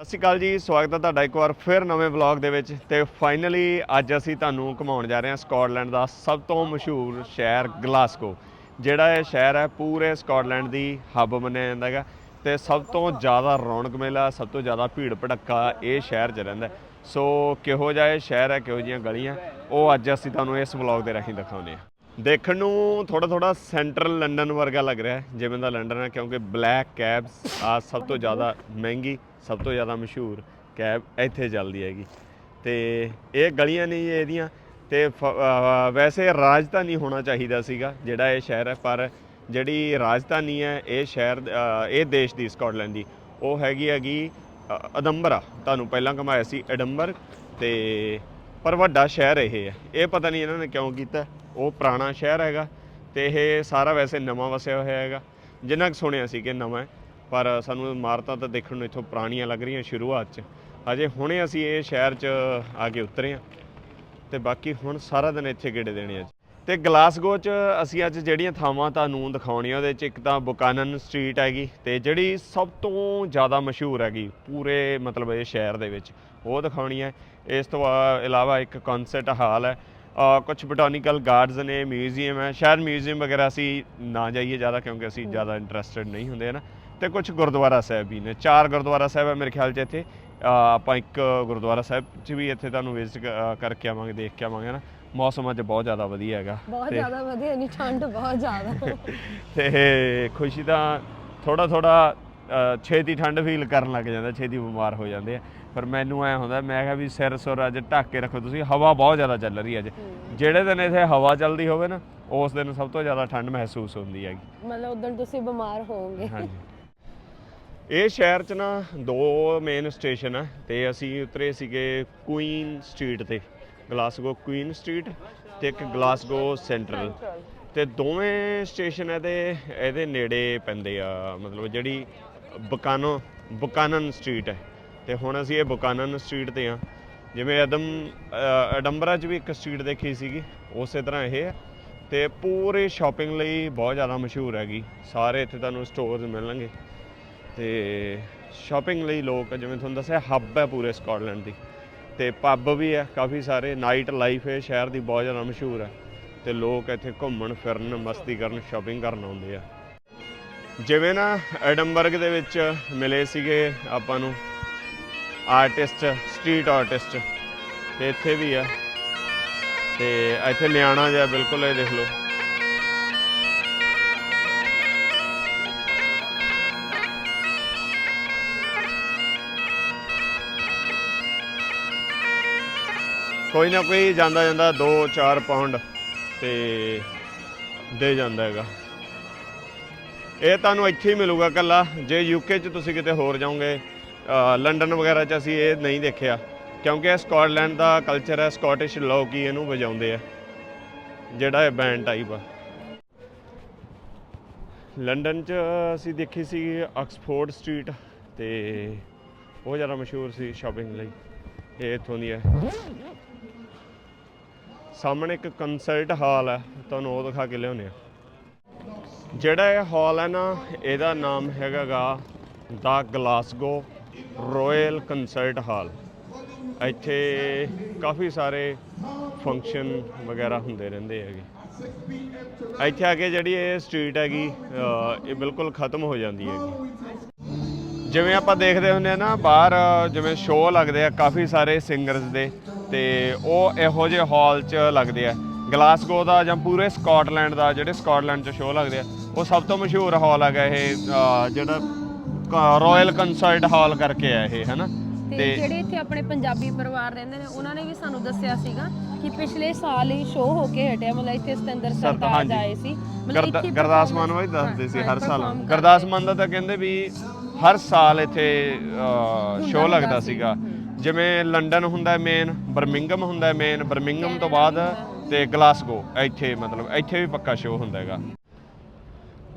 ਸਤਿ ਸ਼੍ਰੀ ਅਕਾਲ ਜੀ, ਸਵਾਗਤ ਹੈ ਤੁਹਾਡਾ ਇੱਕ ਵਾਰ ਫਿਰ ਨਵੇਂ ਵਲੌਗ ਦੇ ਵਿੱਚ ਤੇ ਫਾਈਨਲੀ ਅੱਜ ਅਸੀਂ ਤੁਹਾਨੂੰ ਘੁਮਾਉਣ ਜਾ ਰਹੇ ਹਾਂ ਸਕਾਟਲੈਂਡ ਦਾ ਸਭ ਤੋਂ ਮਸ਼ਹੂਰ ਸ਼ਹਿਰ ਗਲਾਸਗੋ, ਜਿਹੜਾ ਇਹ ਸ਼ਹਿਰ ਹੈ ਪੂਰੇ ਸਕਾਟਲੈਂਡ ਦੀ ਹੱਬ ਮੰਨਿਆ ਜਾਂਦਾ ਹੈਗਾ ਤੇ ਸਭ ਤੋਂ ਜ਼ਿਆਦਾ ਰੌਣਕ ਮੇਲਾ, ਸਭ ਤੋਂ ਜ਼ਿਆਦਾ ਭੀੜ ਭੜੱਕਾ ਇਹ ਸ਼ਹਿਰ 'ਚ ਰਹਿੰਦਾ ਸੋ ਕਿਹੋ ਜਿਹਾ ਇਹ ਸ਼ਹਿਰ ਹੈ, ਕਿਹੋ ਜਿਹੀਆਂ ਗਲੀਆਂ, ਉਹ ਅੱਜ ਅਸੀਂ ਤੁਹਾਨੂੰ ਇਸ ਵਲੌਗ ਦੇ ਰਾਹੀਂ ਦਿਖਾਉਂਦੇ ਹਾਂ। ਦੇਖਣ ਨੂੰ ਥੋੜਾ ਥੋੜਾ ਸੈਂਟਰਲ ਲੰਡਨ ਵਰਗਾ ਲੱਗ ਰਿਹਾ ਜਿਵੇਂ ਦਾ ਲੰਡਨ ਹੈ, ਕਿਉਂਕਿ ਬਲੈਕ ਕੈਬਸ ਆ ਸਭ ਤੋਂ ਜ਼ਿਆਦਾ ਮਹਿੰਗੀ ਸਭ ਤੋਂ ਜ਼ਿਆਦਾ ਮਸ਼ਹੂਰ ਕੈਬ ਇੱਥੇ ਚੱਲਦੀ ਹੈਗੀ। ਤੇ ਇਹ ਗਲੀਆਂ ਨਹੀਂ ਜੀ ਇਹਦੀਆਂ। ਤੇ ਫ- ਵੈਸੇ ਰਾਜਧਾਨੀ ਹੋਣਾ ਚਾਹੀਦਾ ਸੀਗਾ, ਜਿਹੜਾ ਇਹ ਸ਼ਹਿਰ ਹੈ, ਪਰ ਜਿਹੜੀ ਰਾਜਧਾਨੀ ਹੈ, ਇਹ ਸ਼ਹਿਰ ਇਹ ਦੇਸ਼ ਦੀ, ਸਕਾਟਲੈਂਡ ਦੀ, ਉਹ ਹੈਗੀ ਹੈਗੀ ਅਦੰਬਰਾ। ਤੁਹਾਨੂੰ ਪਹਿਲਾਂ ਘਮਾਇਆ ਸੀ, ਅਡੰਬਰ। ਤੇ, ਪਰ ਵੱਡਾ ਸ਼ਹਿਰ ਇਹ ਹੈ। ਇਹ ਪਤਾ ਨਹੀਂ ਇਹਨਾਂ ਨੇ ਕਿਉਂ ਕੀਤਾ। ਉਹ ਪੁਰਾਣਾ ਸ਼ਹਿਰ ਹੈਗਾ। ਤੇ ਇਹ ਸਾਰਾ ਵੈਸੇ ਨਵਾਂ ਵਸਿਆ ਹੋਇਆ ਹੈਗਾ। ਜਿੰਨਾ ਕੁ ਸੁਣਿਆ ਸੀ ਕਿ ਨਵਾਂ ਹੈ। ਪਰ ਸਾਨੂੰ ਇਮਾਰਤਾਂ ਤਾਂ ਦੇਖਣ ਨੂੰ ਇੱਥੋਂ ਪੁਰਾਣੀਆਂ ਲੱਗ ਰਹੀਆਂ ਸ਼ੁਰੂਆਤ 'ਚ। ਹਜੇ ਹੁਣੇ ਅਸੀਂ ਇਹ ਸ਼ਹਿਰ 'ਚ ਆ ਕੇ ਉਤਰੇ ਹਾਂ ਤੇ ਬਾਕੀ ਹੁਣ ਸਾਰਾ ਦਿਨ ਇੱਥੇ ਗੇੜੇ ਦੇਣੇ ਅੱਜ ਤੇ ਗਲਾਸਗੋ 'ਚ ਅਸੀਂ ਅੱਜ ਜਿਹੜੀਆਂ ਥਾਵਾਂ ਤੁਹਾਨੂੰ ਦਿਖਾਉਣੀਆਂ ਉਹਦੇ 'ਚ ਇੱਕ ਤਾਂ ਬੁਕਾਨਨ ਸਟਰੀਟ ਹੈਗੀ ਤੇ ਜਿਹੜੀ ਸਭ ਤੋਂ ਜ਼ਿਆਦਾ ਮਸ਼ਹੂਰ ਹੈਗੀ ਪੂਰੇ ਮਤਲਬ ਇਹ ਸ਼ਹਿਰ ਦੇ ਵਿੱਚ, ਉਹ ਦਿਖਾਉਣੀ ਹੈ। ਇਸ ਤੋਂ ਆ- ਇਲਾਵਾ ਇੱਕ ਕਨਸਰਟ ਹਾਲ ਹੈ। ਕੁਝ ਬੋਟੈਨੀਕਲ ਗਾਰਡਸ ਨੇ, ਮਿਊਜ਼ੀਅਮ ਹੈ। ਸ਼ਾਇਦ ਮਿਊਜ਼ੀਅਮ ਵਗੈਰਾ ਅਸੀਂ ਨਾ ਜਾਈਏ ਜ਼ਿਆਦਾ ਕਿਉਂਕਿ ਅਸੀਂ ਜ਼ਿਆਦਾ ਇੰਟਰਸਟਿਡ ਨਹੀਂ ਹੁੰਦੇ ਨਾ ਤੇ ਕੁਝ ਗੁਰਦੁਆਰਾ ਸਾਹਿਬ ਵੀ ਨੇ। ਚਾਰ ਗੁਰਦੁਆਰਾ ਸਾਹਿਬ ਹੈ ਮੇਰੇ ਖਿਆਲ 'ਚ ਇੱਥੇ। ਆਪਾਂ ਇੱਕ ਗੁਰਦੁਆਰਾ ਸਾਹਿਬ 'ਚ ਵੀ ਇੱਥੇ ਤੁਹਾਨੂੰ ਵਿਜ਼ਿਟ ਕਰਕੇ ਆਵਾਂਗੇ ਦੇਖ ਕੇ ਆਵਾਂਗੇ ਨਾ ਮੌਸਮ ਅੱਜ ਬਹੁਤ ਜ਼ਿਆਦਾ ਵਧੀਆ ਹੈਗਾ। ਬਹੁਤ ਜ਼ਿਆਦਾ ਵਧੀਆ ਨਹੀਂ ਠੰਡ ਬਹੁਤ ਜ਼ਿਆਦਾ। ਤੇ ਖੁਸ਼ੀ ਤਾਂ ਥੋੜਾ ਥੋੜਾ ਛੇਤੀ ਠੰਡ ਫੀਲ ਕਰਨ ਲੱਗ ਜਾਂਦਾ ਛੇਤੀ ਬਿਮਾਰ ਹੋ ਜਾਂਦੇ ਆ। ਪਰ ਮੈਨੂੰ ਐ ਹੁੰਦਾ ਮੈਂ ਕਿਹਾ ਵੀ ਸਿਰ ਸੁਰ ਅੱਜ ਢੱਕ ਕੇ ਰੱਖੋ ਤੁਸੀਂ ਹਵਾ ਬਹੁਤ ਜ਼ਿਆਦਾ ਚੱਲ ਰਹੀ ਅੱਜ। ਜਿਹੜੇ ਦਿਨ ਇੱਥੇ ਹਵਾ ਚੱਲਦੀ ਹੋਵੇ ਨਾ ਉਸ ਦਿਨ ਸਭ ਤੋਂ ਜ਼ਿਆਦਾ ਠੰਡ ਮਹਿਸੂਸ ਹੁੰਦੀ ਹੈਗੀ। ਮਤਲਬ ਉਦੋਂ ਤੁਸੀਂ ਬਿਮਾਰ ਹੋਵੋਗੇ। ਹਾਂਜੀ। ਇਹ ਸ਼ਹਿਰ 'ਚ ਨਾ ਦੋ ਮੇਨ ਸਟੇਸ਼ਨ ਆ ਤੇ ਅਸੀਂ ਉਤਰੇ ਸੀਗੇ ਕੁਈਨ ਸਟਰੀਟ ਤੇ ਗਲਾਸਗੋ ਕੁਈਨ ਸਟਰੀਟ ਤੇ ਇੱਕ ਗਲਾਸਗੋ ਸੈਂਟਰਲ ਤੇ ਦੋਵੇਂ ਸਟੇਸ਼ਨ ਇਹਦੇ ਇਹਦੇ ਨੇੜੇ ਪੈਂਦੇ ਆ, ਮਤਲਬ ਜਿਹੜੀ ਬਕਾਨੋ, ਬੁਕਾਨਨ ਸਟਰੀਟ ਹੈ। ਤੇ ਹੁਣ ਅਸੀਂ ਇਹ ਬੁਕਾਨਨ ਸਟਰੀਟ ਤੇ ਆ, ਜਿਵੇਂ ਅਦਮ ਅਡੰਬਰਾ 'ਚ ਵੀ ਇੱਕ ਸਟਰੀਟ ਦੇਖੀ ਸੀਗੀ, ਉਸੇ ਤਰ੍ਹਾਂ ਇਹ ਹੈ। ਤੇ ਪੂਰੇ ਸ਼ਾਪਿੰਗ ਲਈ ਬਹੁਤ ਜ਼ਿਆਦਾ ਮਸ਼ਹੂਰ ਹੈਗੀ, ਸਾਰੇ ਇੱਥੇ ਤੁਹਾਨੂੰ ਸਟੋਰਸ ਮਿਲਣਗੇ। ਤੇ ਸ਼ਾਪਿੰਗ ਲਈ ਲੋਕ, ਜਿਵੇਂ ਤੁਹਾਨੂੰ ਦੱਸਿਆ ਹੱਬ ਹੈ ਪੂਰੇ ਸਕਾਟਲੈਂਡ ਦੀ। ਤੇ ਪੱਬ ਵੀ ਹੈ, ਕਾਫੀ ਸਾਰੇ ਨਾਈਟ ਲਾਈਫ ਹੈ, ਸ਼ਹਿਰ ਦੀ ਬਹੁਤ ਜ਼ਿਆਦਾ ਮਸ਼ਹੂਰ ਹੈ। ਤੇ ਲੋਕ ਇੱਥੇ ਘੁੰਮਣ, ਫਿਰਨ, ਮਸਤੀ ਕਰਨ ਸ਼ਾਪਿੰਗ ਕਰਨ ਆਉਂਦੇ ਆ। ਜਿਵੇਂ ਨਾ ਐਡਮਬਰਗ ਦੇ ਵਿੱਚ ਮਿਲੇ ਸੀਗੇ ਆਪਾਂ ਨੂੰ ਆਰਟਿਸਟ ਸਟਰੀਟ ਆਰਟਿਸਟ ਤੇ ਇੱਥੇ ਵੀ ਆ ਤੇ ਇੱਥੇ ਨਿਆਣਾ ਜਿਹਾ ਬਿਲਕੁਲ ਇਹ ਦੇਖ ਲਓ। ਕੋਈ ਨਾ ਕੋਈ ਜਾਂਦਾ ਜਾਂਦਾ 2-4 ਪਾਉਂਡ ਤੇ ਦੇ ਜਾਂਦਾ ਹੈਗਾ। ਇਹ ਤੁਹਾਨੂੰ ਇੱਥੇ ਹੀ ਮਿਲੂਗਾ ਕੱਲਾ ਜੇ ਯੂਕੇ 'ਚ ਤੁਸੀਂ ਕਿਤੇ ਹੋਰ ਜਾਓਗੇ ਲੰਡਨ ਵਗੈਰਾ 'ਚ ਅਸੀਂ ਇਹ ਨਹੀਂ ਦੇਖਿਆ। ਕਿਉਂਕਿ ਇਹ ਸਕਾਟਲੈਂਡ ਦਾ ਕਲਚਰ ਹੈ ਸਕਾਟਿਸ਼ ਲੋਕ ਹੀ ਇਹਨੂੰ ਵਜਾਉਂਦੇ ਆ। ਜਿਹੜਾ ਇਹ ਬੈਂਡ ਟਾਈਪ ਆ। ਲੰਡਨ 'ਚ ਅਸੀਂ ਦੇਖੀ ਸੀ ਆਕਸਫੋਰਡ ਸਟਰੀਟ ਤੇ ਉਹ ਜ਼ਿਆਦਾ ਮਸ਼ਹੂਰ ਸੀ ਸ਼ਾਪਿੰਗ ਲਈ। ਇਹ ਇੱਥੋਂ ਦੀ ਹੈ। ਸਾਹਮਣੇ ਇੱਕ ਕੰਸਰਟ ਹਾਲ ਹੈ, ਤੁਹਾਨੂੰ ਉਹ ਦਿਖਾ ਕੇ ਲਿਆਉਂਦੇ ਆ ਜਿਹੜਾ ਇਹ ਹਾਲ ਹੈ ਨਾ, ਇਹਦਾ ਨਾਮ ਹੈਗਾਗਾ ਦਾ ਗਲਾਸਗੋ ਰਾਇਲ ਕੰਸਰਟ ਹਾਲ ਇੱਥੇ ਕਾਫੀ ਸਾਰੇ ਫੰਕਸ਼ਨ ਵਗੈਰਾ ਹੁੰਦੇ ਰਹਿੰਦੇ ਹੈਗੇ। ਇੱਥੇ ਆ ਕੇ ਜਿਹੜੀ ਇਹ ਸਟਰੀਟ ਹੈਗੀ ਇਹ ਬਿਲਕੁਲ ਖਤਮ ਹੋ ਜਾਂਦੀ ਹੈਗੀ। ਜਿਵੇਂ ਆਪਾਂ ਦੇਖਦੇ ਹੁੰਦੇ ਆ ਨਾ, ਬਾਹਰ ਜਿਵੇਂ ਸ਼ੋਅ ਲੱਗਦੇ ਆ, ਕਾਫੀ ਸਾਰੇ ਸਿੰਗਰਸ ਦੇ। ਤੇ ਉਹ ਇਹੋ ਜਿਹੇ ਹਾਲ 'ਚ ਲੱਗਦੇ ਆ। ਗਲਾਸਗੋ ਦਾ ਜਾਂ ਪੂਰੇ ਸਕਾਟਲੈਂਡ ਦਾ ਜਿਹੜੇ ਸਕਾਟਲੈਂਡ 'ਚ ਸ਼ੋਅ ਲੱਗਦੇ ਆ ਉਹ ਸਭ ਤੋਂ ਮਸ਼ਹੂਰ ਹਾਲ ਹੈਗਾ ਇਹ ਜਿਹੜਾ ਰਾਇਲ ਕੰਸਰਟ ਹਾਲ ਕਰਕੇ ਆ ਇਹ ਹੈਨਾ? ਤੇ ਜਿਹੜੇ ਇੱਥੇ ਆਪਣੇ ਪੰਜਾਬੀ ਪਰਿਵਾਰ ਰਹਿੰਦੇ ਨੇ ਉਹਨਾਂ ਨੇ ਵੀ ਸਾਨੂੰ ਦੱਸਿਆ ਸੀਗਾ ਕਿ ਪਿਛਲੇ ਸਾਲ ਹੀ ਸ਼ੋਅ ਹੋ ਕੇ ਹਟਿਆ ਮਤਲਬ ਇੱਥੇ ਸਤਿੰਦਰ ਸਰਤਾਜ। ਆਏ ਸੀ। ਗੁਰਦਾਸ ਮਾਨ performance- ਵੀ ਦੱਸਦੇ ਸੀ ਹਰ ਸਾਲ। ਗੁਰਦਾਸ ਮਾਨ ਦਾ ਤਾਂ ਕਹਿੰਦੇ ਵੀ ਹਰ ਸਾਲ ਇੱਥੇ ਸ਼ੋਅ ਲੱਗਦਾ। ਸੀਗਾ। ਜਿਵੇਂ ਲੰਡਨ ਹੁੰਦਾ ਮੇਨ ਬਰਮਿੰਗਮ ਹੁੰਦਾ ਮੇਨ ਬਰਮਿੰਗਮ ਤੋਂ ਬਾਅਦ ਤੇ ਗਲਾਸਗੋ ਇੱਥੇ ਮਤਲਬ ਇੱਥੇ ਵੀ ਪੱਕਾ ਸ਼ੋਅ ਹੁੰਦਾ ਹੈਗਾ।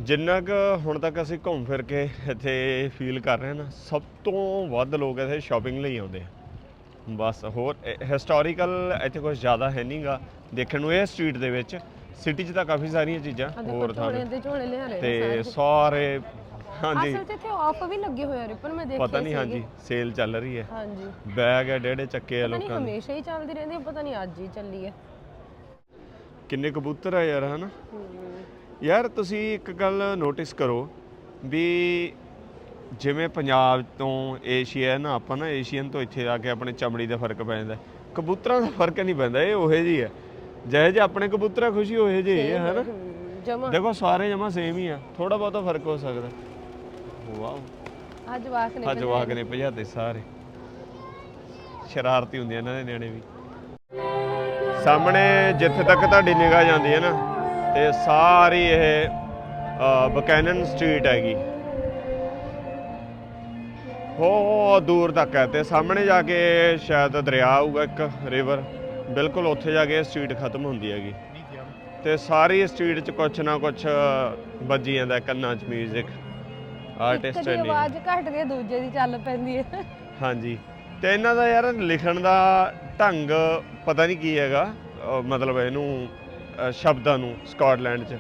ਜਿੰਨਾ ਕੁ ਹੁਣ ਤੱਕ ਅਸੀਂ ਘੁੰਮ ਫਿਰ ਕੇ ਇੱਥੇ ਫੀਲ ਕਰ ਰਹੇ ਹਾਂ ਨਾ ਸਭ ਤੋਂ ਵੱਧ ਲੋਕ ਇੱਥੇ ਸ਼ਾਪਿੰਗ ਲਈ ਆਉਂਦੇ ਆ। ਬਸ ਹੋਰ ਹਿਸਟੋਰੀਕਲ ਇੱਥੇ ਕੁਝ ਜ਼ਿਆਦਾ ਹੈ ਨਹੀਂਗਾ ਦੇਖਣ ਨੂੰ ਇਹ ਸਟਰੀਟ ਦੇ ਵਿੱਚ ਸਿਟੀ 'ਚ ਤਾਂ ਕਾਫੀ ਸਾਰੀਆਂ ਚੀਜ਼ਾਂ ਹੋਰ ਥਾਂ ਤੇ। ਸਾਰੇ। ਹਾਂਜੀ। ਅਸਲ 'ਚ ਇੱਥੇ ਆਫ ਵੀ ਲੱਗੇ ਹੋਏ ਆ ਰਿਪਨ ਮੈਂ ਦੇਖੇ ਪਤਾ ਨਹੀਂ ਸੀਗੇ। ਹਾਂਜੀ ਸੇਲ ਚੱਲ ਰਹੀ ਹੈ। ਹਾਂਜੀ। ਬੈਗ ਹੈ ਡੇੜੇ ਚੱਕੇ ਆ ਪਤਾ ਨਹੀਂ ਲੋਕਾਂ ਦੇ। ਹਮੇਸ਼ਾ ਹੀ ਚੱਲਦੀ ਰਹਿੰਦੀ ਹੈ, ਪਤਾ ਨਹੀਂ ਅੱਜ ਹੀ ਚੱਲੀ ਹੈ। ਕਿੰਨੇ ਕਬੂਤਰ ਆ ਯਾਰ ਹਨਾ? ਯਾਰ ਤੁਸੀਂ ਇੱਕ ਗੱਲ ਨੋਟਿਸ ਕਰੋ ਵੀ ਜਿਵੇਂ ਪੰਜਾਬ ਤੋਂ ਏਸ਼ੀਆ ਹੈ ਨਾ ਆਪਾਂ ਨਾ ਏਸ਼ੀਅਨ ਤੋਂ ਇੱਥੇ ਆ ਕੇ ਆਪਣੇ ਚਮੜੀ ਦਾ ਫ਼ਰਕ ਪੈ ਜਾਂਦਾ ਹੈ। ਕਬੂਤਰਾਂ ਦਾ ਫ਼ਰਕ ਨਹੀਂ ਪੈਂਦਾ ਇਹ ਉਹੇ ਜੀ ਹੈ। ਜਿਹੇ ਜਿਹੇ ਆਪਣੇ ਕਬੂਤਰਾਂ ਖੁਸ਼ੀ ਉਹੇ ਜਿਹੇ ਹੈ ਹਨਾ? ਜਮਾ। ਦੇਖੋ ਸਾਰੇ ਜਮਾ ਸੇਮ ਹੀ ਆ। ਥੋੜਾ ਬਹੁਤਾ ਫ਼ਰਕ ਹੋ ਸਕਦਾ। ਵਾਓ। ਅੱਜ ਵਾਕ ਨੇ ਆ ਜਵਾਕ ਨੇ ਭਜਾਤੇ ਸਾਰੇ। ਸ਼ਰਾਰਤੀ ਹੁੰਦੇ ਆ ਇਹਨਾਂ ਦੇ ਨਿਆਣੇ ਵੀ। ਸਾਹਮਣੇ ਜਿੱਥੇ ਤੱਕ ਤੁਹਾਡੀ ਨਿਗਾਹ ਜਾਂਦੀ ਹੈ ਨਾ ਤੇ ਸਾਰੀ ਇਹ ਬਕੈਨਨ ਸਟਰੀਟ ਹੈਗੀ। ਹੋ ਦੂਰ ਤੱਕ ਹੈ ਤੇ ਸਾਹਮਣੇ ਜਾ ਕੇ ਸ਼ਾਇਦ ਦਰਿਆ ਆਊਗਾ ਇੱਕ ਰਿਵਰ ਬਿਲਕੁਲ ਉੱਥੇ ਜਾ ਕੇ ਸਟਰੀਟ ਖਤਮ ਹੁੰਦੀ ਹੈਗੀ। ਤੇ ਸਾਰੀ ਸਟਰੀਟ 'ਚ ਕੁਛ ਨਾ ਕੁਛ ਵੱਜੀ ਜਾਂਦਾ ਕੰਨਾਂ 'ਚ 뮤직 ਇੱਕ ਆਰਟਿਸਟ ਦੀ ਨੇ ਆਵਾਜ਼ ਘਟਦੀ ਹੈ ਦੂਜੇ ਦੀ ਚੱਲ ਪੈਂਦੀ ਹੈ। ਹਾਂਜੀ। ਤੇ ਇਹਨਾਂ ਦਾ ਯਾਰ ਲਿਖਣ ਦਾ ਢੰਗ ਪਤਾ ਨਹੀਂ ਕੀ ਹੈਗਾ। ਅਹ ਮਤਲਬ ਇਹਨੂੰ ਅਹ ਸ਼ਬਦਾਂ ਨੂੰ ਸਕਾਟਲੈਂਡ 'ਚ।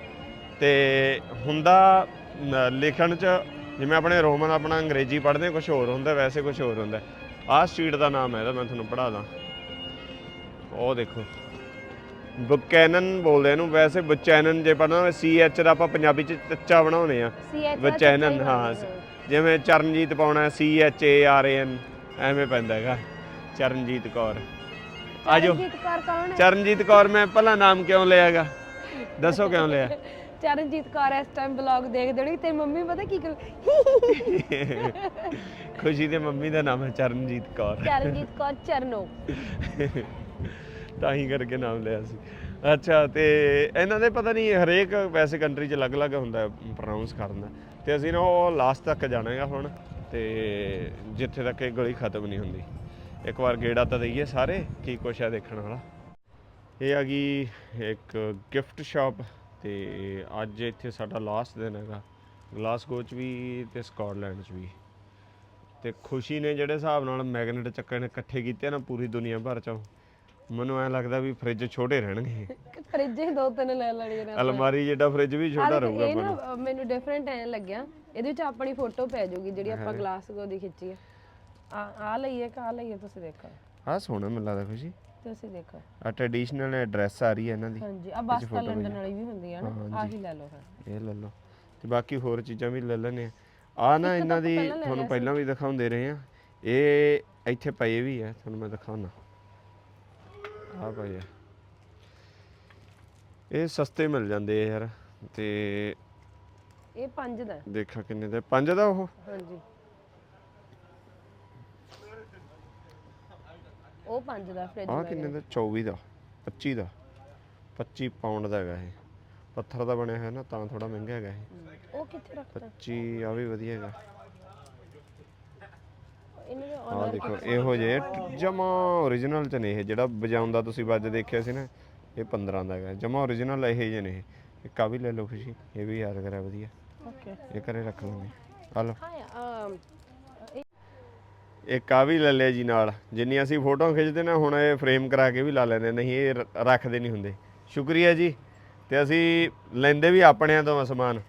ਤੇ ਹੁੰਦਾ ਨ- ਲਿਖਣ 'ਚ ਜਿਵੇਂ ਆਪਣੇ ਰੋਮਨ ਆਪਣਾ ਅੰਗਰੇਜ਼ੀ ਪੜ੍ਹਦੇ ਕੁਝ ਹੋਰ ਹੁੰਦਾ ਵੈਸੇ ਕੁਝ ਹੋਰ ਹੁੰਦਾ। ਆਹ ਸਟਰੀਟ ਦਾ ਨਾਮ ਹੈ ਇਹਦਾ ਮੈਂ ਤੁਹਾਨੂੰ ਪੜ੍ਹਾ ਦਾਂ। ਉਹ ਦੇਖੋ। ਬੁਕੈਨਨ ਬੋਲਦੇ ਇਹਨੂੰ। ਵੈਸੇ ਬੁਚੈਨਨ ਜੇ ਪੜ੍ਹਨਾ ਹੋਵੇ ਸੀ ਐਚ ਦਾ ਆਪਾਂ ਪੰਜਾਬੀ 'ਚ ਚੱਚਾ ਬਣਾਉਂਦੇ ਆ। ਬਚੈਨਨ ਹਾਂ ਜਿਵੇਂ ਚਰਨਜੀਤ ਪਾਉਣਾ ਸੀ ਐਚ ਏ ਆਰ ਏ ਐਨ ਐਵੇਂ ਪੈਂਦਾ ਹੈਗਾ। ਚਰਨਜੀਤ ਕੌਰ। ਆਜੋ। ਗੀਤਕਾਰ ਕੌਣ ਹੈ? ਚਰਨਜੀਤ ਕੌਰ ਮੈਂ ਪਹਿਲਾ ਨਾਮ ਕਿਉਂ ਲਿਆਗਾ ਦੱਸੋ ਕਿਉਂ ਲਿਆ? ਚਰਨਜੀਤ ਕੌਰ ਇਸ ਟਾਈਮ ਬਲੌਗ ਦੇਖਦੇ ਹੋਣੀ ਤੇ ਮੰਮੀ ਪਤਾ ਕੀ ਕਰੂ? ਖੁਸ਼ੀ ਦੇ ਮੰਮੀ ਦਾ ਨਾਮ ਹੈ ਚਰਨਜੀਤ ਕੌਰ। ਚਰਨਜੀਤ ਕੌਰ ਚਰਨੋ। ਤਾਂ ਹੀ ਕਰਕੇ ਨਾਮ ਲਿਆ ਸੀ। ਅੱਛਾ, ਤੇ ਇਹਨਾਂ ਦੇ ਪਤਾ ਨਹੀਂ, ਹਰੇਕ ਵੈਸੇ ਕੰਟਰੀ 'ਚ ਅਲੱਗ-ਅਲੱਗ ਹੁੰਦਾ ਪ੍ਰੋਨਾਂਸ ਕਰਨ। ਦਾ ਤੇ ਅਸੀਂ ਨਾ ਉਹ ਲਾਸਟ ਤੱਕ ਜਾਣਾ ਹੈਗਾ ਹੁਣ, ਤੇ ਜਿੱਥੇ ਤੱਕ ਇਹ ਗਲੀ ਖਤਮ ਨਹੀਂ ਹੁੰਦੀ। ਇੱਕ ਵਾਰ ਗੇੜਾ ਤਾਂ ਦਈਏ ਸਾਰੇ, ਕੀ ਕੁਛ ਹੈ ਦੇਖਣ ਵਾਲਾ। ਇਹ ਆ ਗਈ ਇੱਕ ਗਿਫਟ ਸ਼ਾਪ ਤੇ ਅੱਜ ਇੱਥੇ ਸਾਡਾ ਲਾਸਟ ਦਿਨ ਹੈਗਾ। ਗਲਾਸਗੋ 'ਚ ਵੀ ਤੇ ਸਕਾਟਲੈਂਡ 'ਚ ਵੀ। ਤੇ ਖੁਸ਼ੀ ਨੇ ਜਿਹੜੇ ਹਿਸਾਬ ਨਾਲ ਮੈਗਨੇਟ ਚੱਕਰ ਨੇ ਇਕੱਠੇ ਕੀਤੇ ਨਾ, ਪੂਰੀ ਦੁਨੀਆ ਭਰ ਚੋਂ। ਮੈਨੂੰ ਐ ਲੱਗਦਾ ਵੀ ਫ੍ਰਿਜ ਛੋਟੇ ਰਹਿਣਗੇ। ਫ੍ਰਿਜ ਹੀ ਦੋ ਤਿੰਨ ਲੈ ਲੈਣੀਆਂ ਨੇ ਅਲਮਾਰੀ ਜਿਹੜਾ ਫ੍ਰਿਜ ਵੀ ਛੋਟਾ ਰਹੂਗਾ ਇਹ ਨੂੰ ਮੈਨੂੰ ਡਿਫਰੈਂਟ ਐ ਲੱਗਿਆ। ਇਹਦੇ ਵਿੱਚ ਆਪਣੀ ਫੋਟੋ ਪੈ ਜਾਊਗੀ ਜਿਹੜੀ ਆਪਾਂ ਗਲਾਸਗੋ ਦੀ ਖਿੱਚੀ ਆ। ਆ ਆ ਲਈਏ ਕਿ ਆ ਲਈਏ ਤੁਸੀਂ ਦੇਖੋ। ਆਹ ਸੋਹਣਾ ਮੈਨੂੰ ਲੱਗਦਾ ਖੁਸ਼ੀ। ਤੁਸੀਂ ਦੇਖੋ। ਆ ਟ੍ਰੈਡੀਸ਼ਨਲ ਐਡਰੈਸ ਆ ਰਹੀ ਹੈ ਇਹਨਾਂ ਦੀ। ਹਾਂਜੀ ਆ ਬਸ ਤਾਂ ਲੰਡਨ ਵਾਲੀ ਵੀ ਹੁੰਦੀ ਆ ਨਾ ਆਹੀ ਲੈ ਲਓ ਫਿਰ। ਇਹ ਲੈ ਲਓ। ਤੇ ਬਾਕੀ ਹੋਰ ਚੀਜ਼ਾਂ ਵੀ ਲੈ ਲੈਣੇ ਆ। ਆ ਨਾ ਇਹਨਾਂ ਦੀ ਤੁਹਾਨੂੰ ਪਹਿਲਾਂ ਵੀ ਦਿਖਾਉਂਦੇ ਰਹੇ ਆ। ਇਹ ਇੱਥੇ ਪਏ ਵੀ ਆ ਤੁਹਾਨੂੰ ਮੈਂ ਦਿਖਾਉਣਾ ਆ ਆ। ਇਹ ਸਸਤੇ ਮਿਲ ਜਾਂਦੇ ਆ ਯਾਰ ਤੇ ਇਹ ਪੰਜ ਦਾ ਹੈ। ਦੇਖਾ ਕਿੰਨੇ ਦਾ। ਪੰਜ ਦਾ ਉਹ? ਹਾਂਜੀ। ਉਹ ਪੰਜ ਦਾ ਫ੍ਰਿਜ ਆ ਕਿੰਨੇ ਦਾ? 24 ਦਾ 25 ਦਾ। 25 ਪਾਉਂਡ ਦਾ ਹੈਗਾ ਇਹ। ਪੱਥਰ ਦਾ ਬਣਿਆ ਹੋਇਆ ਨਾ ਤਾਂ ਥੋੜਾ ਮਹਿੰਗਾ ਹੈਗਾ ਇਹ। ਉਹ ਕਿੱਥੇ ਰੱਖਤਾ? 25 ਆ ਵੀ ਵਧੀਆ ਹੈਗਾ। ਇਹਨਾਂ ਦੇ ਦੇਖੋ ਇਹੋ ਜੇ ਜਮਾ origignal ਚ ਨੇ ਇਹ ਜਿਹੜਾ ਵਜਾਉਂਦਾ ਤੁਸੀਂ ਵੱਜ ਦੇਖਿਆ ਸੀ ਨਾ ਇਹ 15 ਦਾ ਹੈਗਾ ਜਮਾ origignal ਇਹ ਜੇ ਨੇ ਇਹ। ਇੱਕ ਵੀ ਲੈ ਲਓ ਖੁਸ਼ੀ ਇਹ ਵੀ ਯਾਦ ਕਰਿਆ ਵਧੀਆ। ਓਕੇ ਇਹ ਕਰੇ ਰੱਖ ਲੈਂਦੇ ਆ ਲਓ। ਹਾਂ ਅਮ, ਇੱਕ ਆ ਵੀ ਲੈ ਲਿਆ ਜੀ ਨਾਲ ਜਿੰਨੀ ਅਸੀਂ ਫੋਟੋ ਖਿੱਚਦੇ ਨਾ ਹੁਣ ਇਹ ਫਰੇਮ ਕਰਾ ਕੇ ਵੀ ਲਾ ਲੈਂਦੇ ਨਹੀਂ ਇਹ ਰ- ਰੱਖਦੇ ਨਹੀਂ ਹੁੰਦੇ। ਸ਼ੁਕਰੀਆ ਜੀ। ਤੇ ਅਸੀਂ ਲੈਂਦੇ ਵੀ ਆਪਣਿਆਂ ਤੋਂ ਆ ਸਮਾਨ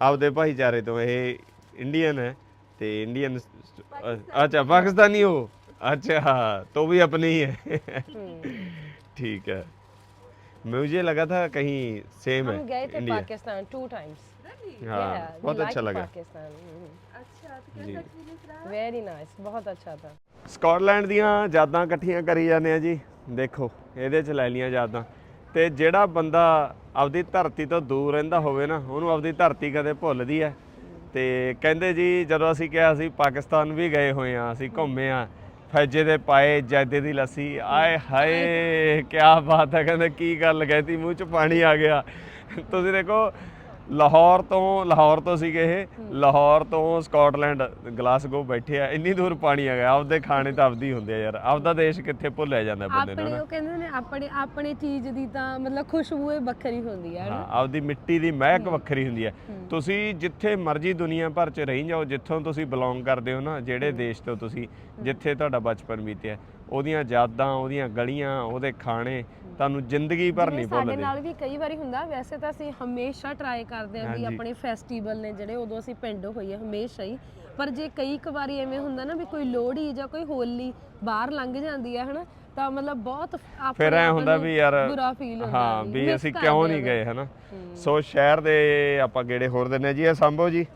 ਆਪਦੇ ਭਾਈਚਾਰੇ ਤੋਂ ਇਹ ਇੰਡੀਅਨ ਹੈ ਤੇ ਇੰਡੀਅਨ अच्छा पाकिस्तानी हो अच्छा तो भी अपने ही है ठीक है मुझे लगा था कहीं सेम है हम गए थे इंडिया पाकिस्तान टू टाइम्स हाँ बहुत अच्छा लगा पाकिस्तान वेरी नाइस बहुत अच्छा था ਸਕਾਟਲੈਂਡ ਦੀਆਂ ਯਾਦਾਂ ਇਕੱਠੀਆਂ ਕਰੀ ਜਾਂਦੇ ਆ ਜੀ ਦੇਖੋ ਇਹਦੇ ਚ ਲੈ ਲੀਆਂ ਯਾਦਾਂ ਤੇ ਜਿਹੜਾ ਬੰਦਾ ਆਪਦੀ ਧਰਤੀ ਤੋਂ ਦੂਰ ਰਹਿੰਦਾ ਹੋਵੇ ਨਾ ਉਹਨੂੰ ਆਪਦੀ ਧਰਤੀ ਕਦੇ ਭੁੱਲਦੀ ਹੈ ਤੇ ਕਹਿੰਦੇ ਜੀ ਜਦੋਂ ਅਸੀਂ ਕਿਹਾ ਸੀ ਪਾਕਿਸਤਾਨ ਵੀ ਗਏ ਹੋਏ ਆ ਅਸੀਂ ਘੁੰਮੇ ਆ ਫੈਜੇ ਦੇ ਪਾਏ, ਜੈਦੇ ਦੀ ਲੱਸੀ, ਆਏ ਹਾਏ ਕੀ ਬਾਤ ਹੈ, ਕਹਿੰਦੇ ਕੀ ਗੱਲ ਕਹਿਤੀ, ਮੂੰਹ ਚ ਪਾਣੀ ਆ ਗਿਆ। ਤੁਸੀਂ ਦੇਖੋ ਲਾਹੌਰ ਤੋਂ ਲਾਹੌਰ ਤੋਂ ਸੀਗੇ ਇਹ ਲਾਹੌਰ ਤੋਂ ਸਕਾਟਲੈਂਡ ਗਲਾਸਗੋ ਬੈਠੇ ਆ ਇੰਨੀ ਦੂਰ ਪਾਣੀ ਆ ਗਿਆ ਆਪਦੇ ਖਾਣੇ ਤਾਂ ਆਪਦੀ ਹੁੰਦੇ ਆ ਯਾਰ ਆਪਦਾ ਦੇਸ਼ ਕਿੱਥੇ ਭੁੱਲਿਆ ਜਾਂਦਾ ਬੰਦੇ ਨੂੰ ਆਪਣੇ ਉਹ ਕਹਿੰਦੇ ਨੇ ਆਪਣੇ ਆਪਣੇ ਚੀਜ਼ ਦੀ ਤਾਂ ਮਤਲਬ ਖੁਸ਼ਬੂ ਹੀ ਵੱਖਰੀ ਹੁੰਦੀ ਹੈ ਹਾਂ ਆਪਦੀ ਮਿੱਟੀ ਦੀ ਮਹਿਕ ਵੱਖਰੀ ਹੁੰਦੀ ਹੈ। ਤੁਸੀਂ ਜਿੱਥੇ ਮਰਜ਼ੀ ਦੁਨੀਆ ਭਰ 'ਚ ਰਹੀ ਜਾਓ ਜਿੱਥੋਂ ਤੁਸੀਂ ਬਿਲੋਂਗ ਕਰਦੇ ਹੋ ਨਾ ਜਿਹੜੇ ਦੇਸ਼ ਤੋਂ ਤੁਸੀਂ ਜਿੱਥੇ ਤੁਹਾਡਾ ਬਚਪਨ ਬੀਤਿਆ। ਉਹਦੀਆਂ ਯਾਦਾਂ ਉਹਦੀਆਂ ਗਲੀਆਂ ਉਹਦੇ ਖਾਣੇ ਤੁਹਾਨੂੰ ਜ਼ਿੰਦਗੀ ਭਰ ਨਹੀਂ ਜਿਵੇਂ ਸਾਡੇ ਭੁੱਲਦੇ ਨਾਲ ਵੀ ਕਈ ਵਾਰੀ ਹੁੰਦਾ ਵੈਸੇ ਤਾਂ ਅਸੀਂ ਹਮੇਸ਼ਾ ਟਰਾਈ ਕਰਦੇ ਆਂ ਵੀ। ਆਪਣੇ ਫੈਸਟੀਵਲ ਨੇ ਜਿਹੜੇ ਉਦੋਂ ਅਸੀਂ ਪਿੰਡ ਹੋਈਏ ਹਮੇਸ਼ਾ ਹੀ। ਪਰ ਜੇ ਕਈ ਕੁ ਵਾਰੀ ਐਵੇਂ ਹੁੰਦਾ ਨਾ ਵੀ ਕੋਈ ਲੋਹੜੀ ਜਾਂ ਕੋਈ ਹੋਲੀ ਬਾਹਰ ਲੰਘ ਜਾਂਦੀ ਹੈ ਹਨਾ ਤਾਂ ਮਤਲਬ ਬਹੁਤ ਫਿਰ ਐ ਹੁੰਦਾ ਵੀ ਯਾਰ ਬੁਰਾ ਫੀਲ ਹੁੰਦਾ ਹਾਂ ਵੀ ਅਸੀਂ ਕਿਉਂ ਨਹੀਂ। ਗਏ ਹਨਾ? ਸੋ ਸ਼ਹਿਰ ਦੇ ਆਪਾਂ ਗੇੜੇ ਹੋਰ ਦਿੰਨੇ ਜੀ ਇਹ ਸੰਭੋ ਜੀ।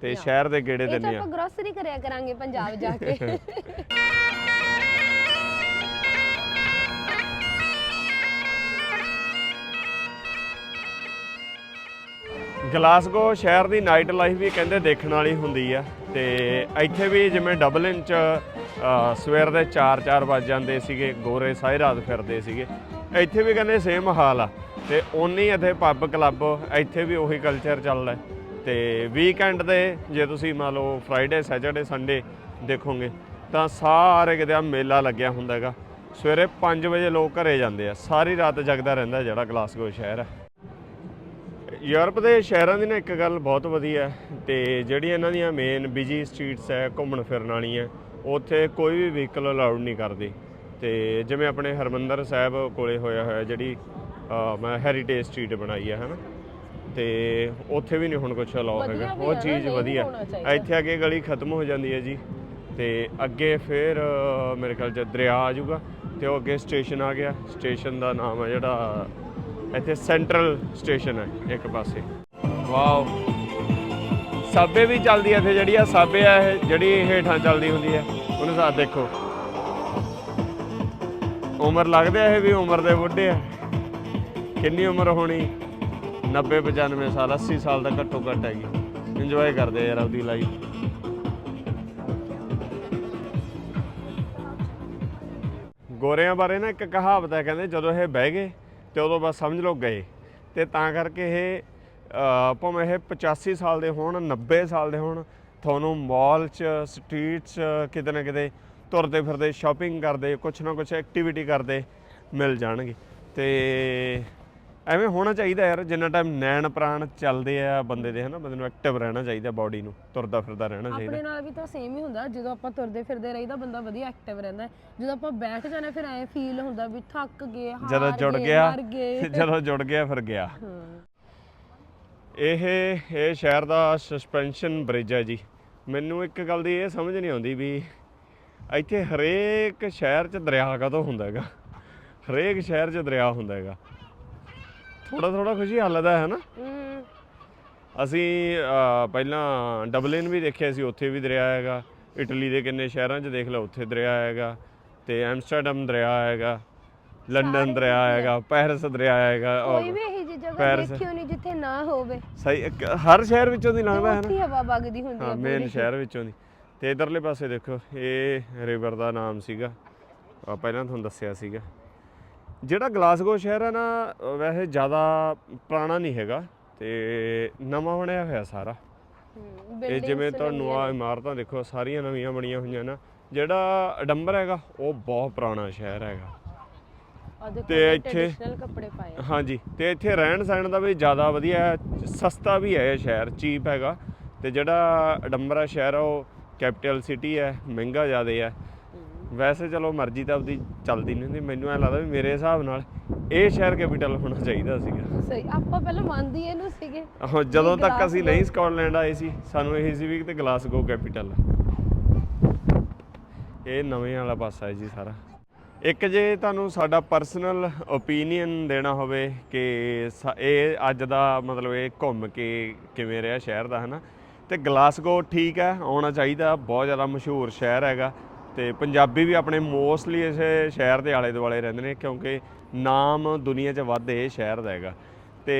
ਤੇ ਸ਼ਹਿਰ ਦੇ ਗੇੜੇ ਇਹ ਤਾਂ ਦਿੰਨੇ ਆ ਆਪਾਂ ਗਰੋਸਰੀ ਕਰਿਆ ਕਰਾਂਗੇ ਪੰਜਾਬ ਜਾ ਕੇ। ਗਲਾਸਗੋ ਸ਼ਹਿਰ ਦੀ ਨਾਈਟ ਲਾਈਫ ਵੀ ਕਹਿੰਦੇ ਦੇਖਣ ਵਾਲੀ ਹੁੰਦੀ ਆ ਤੇ ਇੱਥੇ ਵੀ ਜਿਵੇਂ ਡਬਲਿਨ ਚ ਸਵੇਰ ਦੇ 4-4 ਵੱਜ ਜਾਂਦੇ ਸੀਗੇ, ਗੋਰੇ ਸਾਰੀ ਰਾਤ ਫਿਰਦੇ ਸੀਗੇ। ਇੱਥੇ ਵੀ ਕਹਿੰਦੇ ਸੇਮ ਹਾਲ ਆ ਤੇ ਉਨੀ ਇੱਥੇ ਪੱਬ ਕਲੱਬ ਇੱਥੇ ਵੀ ਉਹੀ ਕਲਚਰ ਚੱਲਦਾ ਹੈ। ਤੇ ਵੀਕਐਂਡ ਦੇ ਜੇ ਤੁਸੀਂ ਮੰਨ ਲਓ ਫਰਾਈਡੇ ਸੈਟਰਡੇ ਸੰਡੇ ਦੇਖੋਗੇ, ਤਾਂ ਸਾਰੇ ਕਿਤੇ ਆ ਮੇਲਾ ਲੱਗਿਆ ਹੁੰਦਾ ਹੈਗਾ। ਸਵੇਰੇ 5 ਵਜੇ ਲੋਕ ਘਰੇ ਜਾਂਦੇ ਆ। ਸਾਰੀ ਰਾਤ ਜਗਦਾ ਰਹਿੰਦਾ ਜਿਹੜਾ ਗਲਾਸਗੋ ਸ਼ਹਿਰ ਹੈ ਯੂਰਪ ਦੇ ਸ਼ਹਿਰਾਂ ਦੀ ਨਾ ਇੱਕ ਗੱਲ ਬਹੁਤ ਵਧੀਆ ਤੇ ਜਿਹੜੀ ਇਹਨਾਂ ਦੀਆਂ ਮੇਨ ਬਿਜ਼ੀ ਸਟਰੀਟਸ ਹੈ ਘੁੰਮਣ ਫਿਰਨ ਵਾਲੀਆਂ ਉੱਥੇ ਕੋਈ ਵੀ ਵਹੀਕਲ ਅਲਾਉਡ ਨਹੀਂ ਕਰਦੇ। ਤੇ ਜਿਵੇਂ ਆਪਣੇ ਹਰਮੰਦਰ ਸਾਹਿਬ ਕੋਲੇ ਹੋਇਆ ਹੋਇਆ ਜਿਹੜੀ ਮੈਂ ਹੈਰੀਟੇਜ ਸਟਰੀਟ ਬਣਾਈ ਹੈ ਹਨਾ? ਤੇ ਉੱਥੇ ਵੀ ਨਹੀਂ ਹੁਣ ਕੁਝ ਅਲਾਉ ਹੈਗਾ। ਉਹ ਚੀਜ਼ ਵਧੀਆ। ਇੱਥੇ ਕੇ ਗਲੀ ਖਤਮ ਹੋ ਜਾਂਦੀ ਹੈ ਜੀ। ਤੇ ਅੱਗੇ ਫਿਰ ਮੇਰੇ ਖਿਆਲ ਚ ਦਰਿਆ ਆ ਜਾਊਗਾ ਤੇ ਉਹ ਅੱਗੇ ਸਟੇਸ਼ਨ ਆ ਗਿਆ। ਸਟੇਸ਼ਨ ਦਾ ਨਾਮ ਹੈ ਜਿਹੜਾ ਇੱਥੇ ਸੈਂਟਰਲ ਸਟੇਸ਼ਨ ਹੈ, ਇੱਕ ਪਾਸੇ। ਵਾਓ। ਸਾਬੇ ਵੀ ਚੱਲਦੀ ਹੈ ਇੱਥੇ, ਜਿਹੜੀ ਆ ਸਾਬੇ ਆ, ਇਹ ਜਿਹੜੀ ਹੇਠਾਂ ਚੱਲਦੀ ਹੁੰਦੀ ਹੈ, ਉਹਨੂੰ ਸਾਥ ਦੇਖੋ। ਉਮਰ ਲੱਗਦੇ ਆ ਇਹ ਵੀ, ਉਮਰ ਦੇ ਬੁੱਢੇ ਆ। ਕਿੰਨੀ ਉਮਰ ਹੋਣੀ? 90 95 ਸਾਲ 80 ਸਾਲ ਦਾ ਘੱਟੋ ਘੱਟ ਹੈਗੀ। ਇੰਜੋਏ ਕਰਦੇ ਆ ਯਾਰ ਆਪਦੀ ਲਾਈਫ ਗੋਰਿਆਂ ਬਾਰੇ ਨਾ ਇੱਕ ਕਹਾਵਤ ਹੈ, ਕਹਿੰਦੇ ਜਦੋਂ ਇਹ ਬਹਿ ਗਏ ਤੇ ਉਦੋਂ ਬਸ ਸਮਝ ਲਓ ਗਏ। ਤੇ ਤਾਂ ਕਰਕੇ ਇਹ ਭਾਵੇਂ ਇਹ 85 ਸਾਲ ਦੇ ਹੋਣ 90 ਸਾਲ ਦੇ ਹੋਣ, ਤੁਹਾਨੂੰ ਮਾਲ 'ਚ ਸਟਰੀਟਸ 'ਚ ਕਿਤੇ ਨਾ ਕਿਤੇ ਤੁਰਦੇ ਫਿਰਦੇ ਸ਼ਾਪਿੰਗ ਕਰਦੇ, ਕੁਛ ਨਾ ਕੁਛ ਐਕਟੀਵਿਟੀ ਕਰਦੇ ਮਿਲ ਜਾਣਗੇ। ਤੇ ਐਵੇਂ ਹੋਣਾ ਚਾਹੀਦਾ ਯਾਰ ਜਿੰਨਾ ਟਾਈਮ ਨੈਣ ਪ੍ਰਾਣ ਚੱਲਦੇ ਆ ਬੰਦੇ ਦੇ ਹਨਾ? ਬੰਦੇ ਨੂੰ ਐਕਟਿਵ ਰਹਿਣਾ ਚਾਹੀਦਾ ਬਾਡੀ ਨੂੰ ਤੁਰਦਾ ਫਿਰਦਾ ਰਹਿਣਾ ਚਾਹੀਦਾ। ਆਪਣੇ ਨਾਲ ਵੀ ਤਾਂ ਸੇਮ ਹੀ ਹੁੰਦਾ ਜਦੋਂ ਆਪਾਂ ਤੁਰਦੇ ਫਿਰਦੇ ਰਹੀਦਾ ਬੰਦਾ ਵਧੀਆ ਐਕਟਿਵ ਰਹਿੰਦਾ ਹੈ। ਜਦੋਂ ਆਪਾਂ ਬੈਠ ਜਾਂਦੇ ਫਿਰ ਐ ਫੀਲ ਹੁੰਦਾ ਵੀ ਥੱਕ ਗਏ ਹਾਰ ਜਦੋਂ ਜੁੜ ਗਏ, ਗਿਆ ਗਏ। ਜਦੋਂ ਜੁੜ ਗਿਆ ਫਿਰ ਗਿਆ। ਹਾਂ ਇਹ ਇਹ ਸ਼ਹਿਰ ਦਾ ਸਸਪੈਂਸ਼ਨ ਬ੍ਰਿਜ ਹੈ ਜੀ। ਮੈਨੂੰ ਇੱਕ ਗੱਲ ਦੀ ਇਹ ਸਮਝ ਨਹੀਂ ਆਉਂਦੀ ਵੀ ਇੱਥੇ ਹਰੇਕ ਸ਼ਹਿਰ 'ਚ ਦਰਿਆ ਕਦੋਂ ਹੁੰਦਾ ਹੈਗਾ? ਹਰੇਕ ਸ਼ਹਿਰ 'ਚ ਦਰਿਆ ਹੁੰਦਾ ਹੈਗਾ। ਥੋੜਾ ਥੋੜਾ ਖੁਸ਼ੀ ਹਾਲਦਾ ਹੈ ਨਾ? ਅਸੀਂ ਅਹ, ਪਹਿਲਾਂ ਡਬਲਿਨ ਵੀ ਦੇਖਿਆ ਸੀ ਉੱਥੇ ਵੀ ਦਰਿਆ ਹੈਗਾ। ਇਟਲੀ ਦੇ ਕਿੰਨੇ ਸ਼ਹਿਰਾਂ 'ਚ ਦੇਖ ਲਓ ਉੱਥੇ ਦਰਿਆ ਹੈਗਾ। ਤੇ ਐਮਸਟਰਡਮ ਦਰਿਆ ਹੈਗਾ ਲੰਡਨ ਦਰਿਆ ਹੈਗਾ ਪੈਰਿਸ ਦਰਿਆ ਹੈਗਾ ਔਰ ਕੋਈ ਵੀ ਇਹੀ ਜਿਹੀ ਜਗ੍ਹਾ ਪੈਰਿਸ। ਦੇਖੀ ਹੋਣੀ ਜਿੱਥੇ ਨਾ ਹੋਵੇ। ਸਹੀ ਇੱਕ ਹਰ ਸ਼ਹਿਰ ਵਿੱਚੋਂ ਦੀ ਲੰਘਦਾ ਹੈ ਨਾ? ਉੱਥੇ ਹਵਾ ਵਗਦੀ ਹੁੰਦੀ ਹਾਂ ਹੈ ਮੇਨ ਸ਼ਹਿਰ ਵਿੱਚੋਂ ਦੀ। ਤੇ ਇਧਰਲੇ ਪਾਸੇ ਦੇਖੋ ਇਹ ਰਿਵਰ ਦਾ ਨਾਮ ਸੀਗਾ। ਆ ਪਹਿਲਾਂ ਤੁਹਾਨੂੰ ਦੱਸਿਆ ਸੀਗਾ। ਜਿਹੜਾ ਗਲਾਸਗੋ ਸ਼ਹਿਰ ਹੈ ਨਾ ਵੈਸੇ ਜ਼ਿਆਦਾ ਪੁਰਾਣਾ ਨਹੀਂ ਹੈਗਾ ਤੇ ਨਵਾਂ ਬਣਿਆ ਹੋਇਆ ਸਾਰਾ। ਇਹ ਜਿਵੇਂ ਤੁਹਾਨੂੰ ਆ ਇਮਾਰਤਾਂ ਦੇਖੋ ਸਾਰੀਆਂ ਨਵੀਆਂ ਬਣੀਆਂ ਹੋਈਆਂ ਨਾ। ਜਿਹੜਾ ਅਡੰਬਰ ਹੈਗਾ ਉਹ ਬਹੁਤ ਪੁਰਾਣਾ ਸ਼ਹਿਰ ਹੈਗਾ। ਤੇ ਇੱਥੇ- ਕੱਪੜੇ ਪਾਏ। ਹਾਂਜੀ ਤੇ ਇੱਥੇ ਰਹਿਣ ਸਹਿਣ ਦਾ ਵੀ ਜ਼ਿਆਦਾ ਵਧੀਆ ਹੈ ਸਸਤਾ ਵੀ ਹੈ ਇਹ ਸ਼ਹਿਰ ਚੀਪ ਹੈਗਾ। ਤੇ ਜਿਹੜਾ ਅਡੰਬਰਾ ਸ਼ਹਿਰ ਉਹ ਕੈਪੀਟਲ ਸਿਟੀ ਹੈ ਮਹਿੰਗਾ ਜ਼ਿਆਦਾ ਹੈ। ਵੈਸੇ ਚਲੋ ਮਰਜ਼ੀ ਤਾਂ ਆਪਦੀ ਚੱਲਦੀ ਨਹੀਂ ਹੁੰਦੀ ਮੈਨੂੰ ਐ ਲੱਗਦਾ ਵੀ ਮੇਰੇ ਹਿਸਾਬ ਨਾਲ ਇਹ ਸ਼ਹਿਰ ਕੈਪੀਟਲ ਹੋਣਾ ਚਾਹੀਦਾ ਸੀਗਾ। ਸਹੀ ਆਪਾਂ ਪਹਿਲਾਂ ਮੰਨਦੀ ਇਹਨੂੰ ਸੀਗੇ। ਆਹੋ, ਜਦੋਂ ਤੱਕ ਅਸੀਂ। ਨਹੀਂ ਸਕਾਟਲੈਂਡ ਆਏ ਸੀ ਸਾਨੂੰ ਇਹ ਸੀ ਵੀ ਕਿ ਗਲਾਸਗੋ ਕੈਪੀਟਲ ਇਹ ਨਵੇਂ ਵਾਲਾ ਪਾਸਾ ਹੈ ਜੀ ਸਾਰਾ। ਇੱਕ ਜੇ ਤੁਹਾਨੂੰ ਸਾਡਾ ਪਰਸਨਲ ਓਪੀਨੀਅਨ ਦੇਣਾ ਹੋਵੇ ਕਿ ਸ- ਇਹ ਅੱਜ ਦਾ ਮਤਲਬ ਇਹ ਘੁੰਮ ਕੇ ਕਿਵੇਂ ਰਿਹਾ ਸ਼ਹਿਰ ਦਾ ਹਨਾ? ਤੇ ਗਲਾਸਗੋ ਠੀਕ ਹੈ ਆਉਣਾ ਚਾਹੀਦਾ ਬਹੁਤ ਜ਼ਿਆਦਾ ਮਸ਼ਹੂਰ ਸ਼ਹਿਰ ਹੈਗਾ। ਤੇ ਪੰਜਾਬੀ ਵੀ ਆਪਣੇ ਮੋਸਟਲੀ ਇਸ ਸ਼ਹਿਰ ਦੇ ਆਲੇ ਦੁਆਲੇ ਰਹਿੰਦੇ ਨੇ ਕਿਉਂਕਿ ਨਾਮ ਦੁਨੀਆ 'ਚ ਵੱਧ ਇਹ ਸ਼ਹਿਰ ਦਾ ਹੈਗਾ। ਤੇ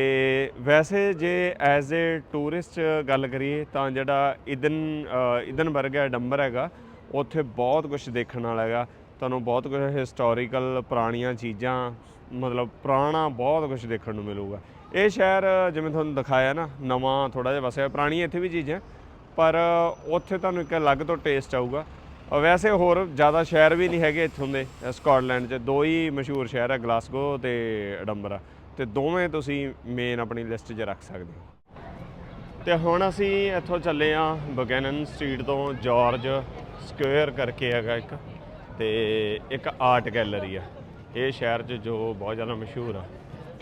ਵੈਸੇ ਜੇ ਐਜ਼ ਅ ਟੂਰਿਸਟ ਗੱਲ ਕਰੀਏ ਤਾਂ ਜਿਹੜਾ ਇਦਨ ਅ, ਇਦਨਬਰਗ ਹੈ ਡੰਬਰ ਹੈਗਾ ਉੱਥੇ ਬਹੁਤ ਕੁਝ ਦੇਖਣ ਵਾਲਾ ਹੈਗਾ। ਤੁਹਾਨੂੰ ਬਹੁਤ ਕੁਝ ਹਿਸਟੋਰੀਕਲ ਪੁਰਾਣੀਆਂ ਚੀਜ਼ਾਂ ਮਤਲਬ ਪੁਰਾਣਾ ਬਹੁਤ ਕੁਝ ਦੇਖਣ ਨੂੰ ਮਿਲੂਗਾ। ਇਹ ਸ਼ਹਿਰ ਜਿਵੇਂ ਤੁਹਾਨੂੰ ਦਿਖਾਇਆ ਨਾ ਨਵਾਂ ਥੋੜਾ ਜਿਹਾ ਵਸਿਆ ਪੁਰਾਣੀ ਇੱਥੇ ਵੀ ਚੀਜ਼ਾਂ ਪਰ ਉੱਥੇ ਤੁਹਾਨੂੰ ਇੱਕ ਅਲੱਗ ਤੋਂ ਟੇਸਟ ਆਊਗਾ। ਵੈਸੇ ਹੋਰ ਜ਼ਿਆਦਾ ਸ਼ਹਿਰ ਵੀ ਨਹੀਂ ਹੈਗੇ ਇੱਥੋਂ ਦੇ ਅ, ਸਕਾਟਲੈਂਡ 'ਚ ਦੋ ਹੀ ਮਸ਼ਹੂਰ ਸ਼ਹਿਰ ਹੈ ਗਲਾਸਗੋ ਤੇ ਐਡੰਬਰਾ। ਤੇ ਦੋਵੇਂ ਤੁਸੀਂ ਮੇਨ ਆਪਣੀ ਲਿਸਟ 'ਚ ਰੱਖ ਸਕਦੇ ਹੋ। ਤੇ ਹੁਣ ਅਸੀਂ ਇੱਥੋਂ ਚੱਲੇ ਆ ਬਗੈਨਨ ਸਟਰੀਟ ਤੋਂ ਜਾਰਜ ਸਕੁਅਰ ਕਰਕੇ ਹੈਗਾ ਇੱਕ ਤੇ ਇੱਕ ਆਰਟ ਗੈਲਰੀ ਆ। ਇਹ ਸ਼ਹਿਰ 'ਚ ਜੋ ਬਹੁਤ ਜ਼ਿਆਦਾ ਮਸ਼ਹੂਰ ਆ।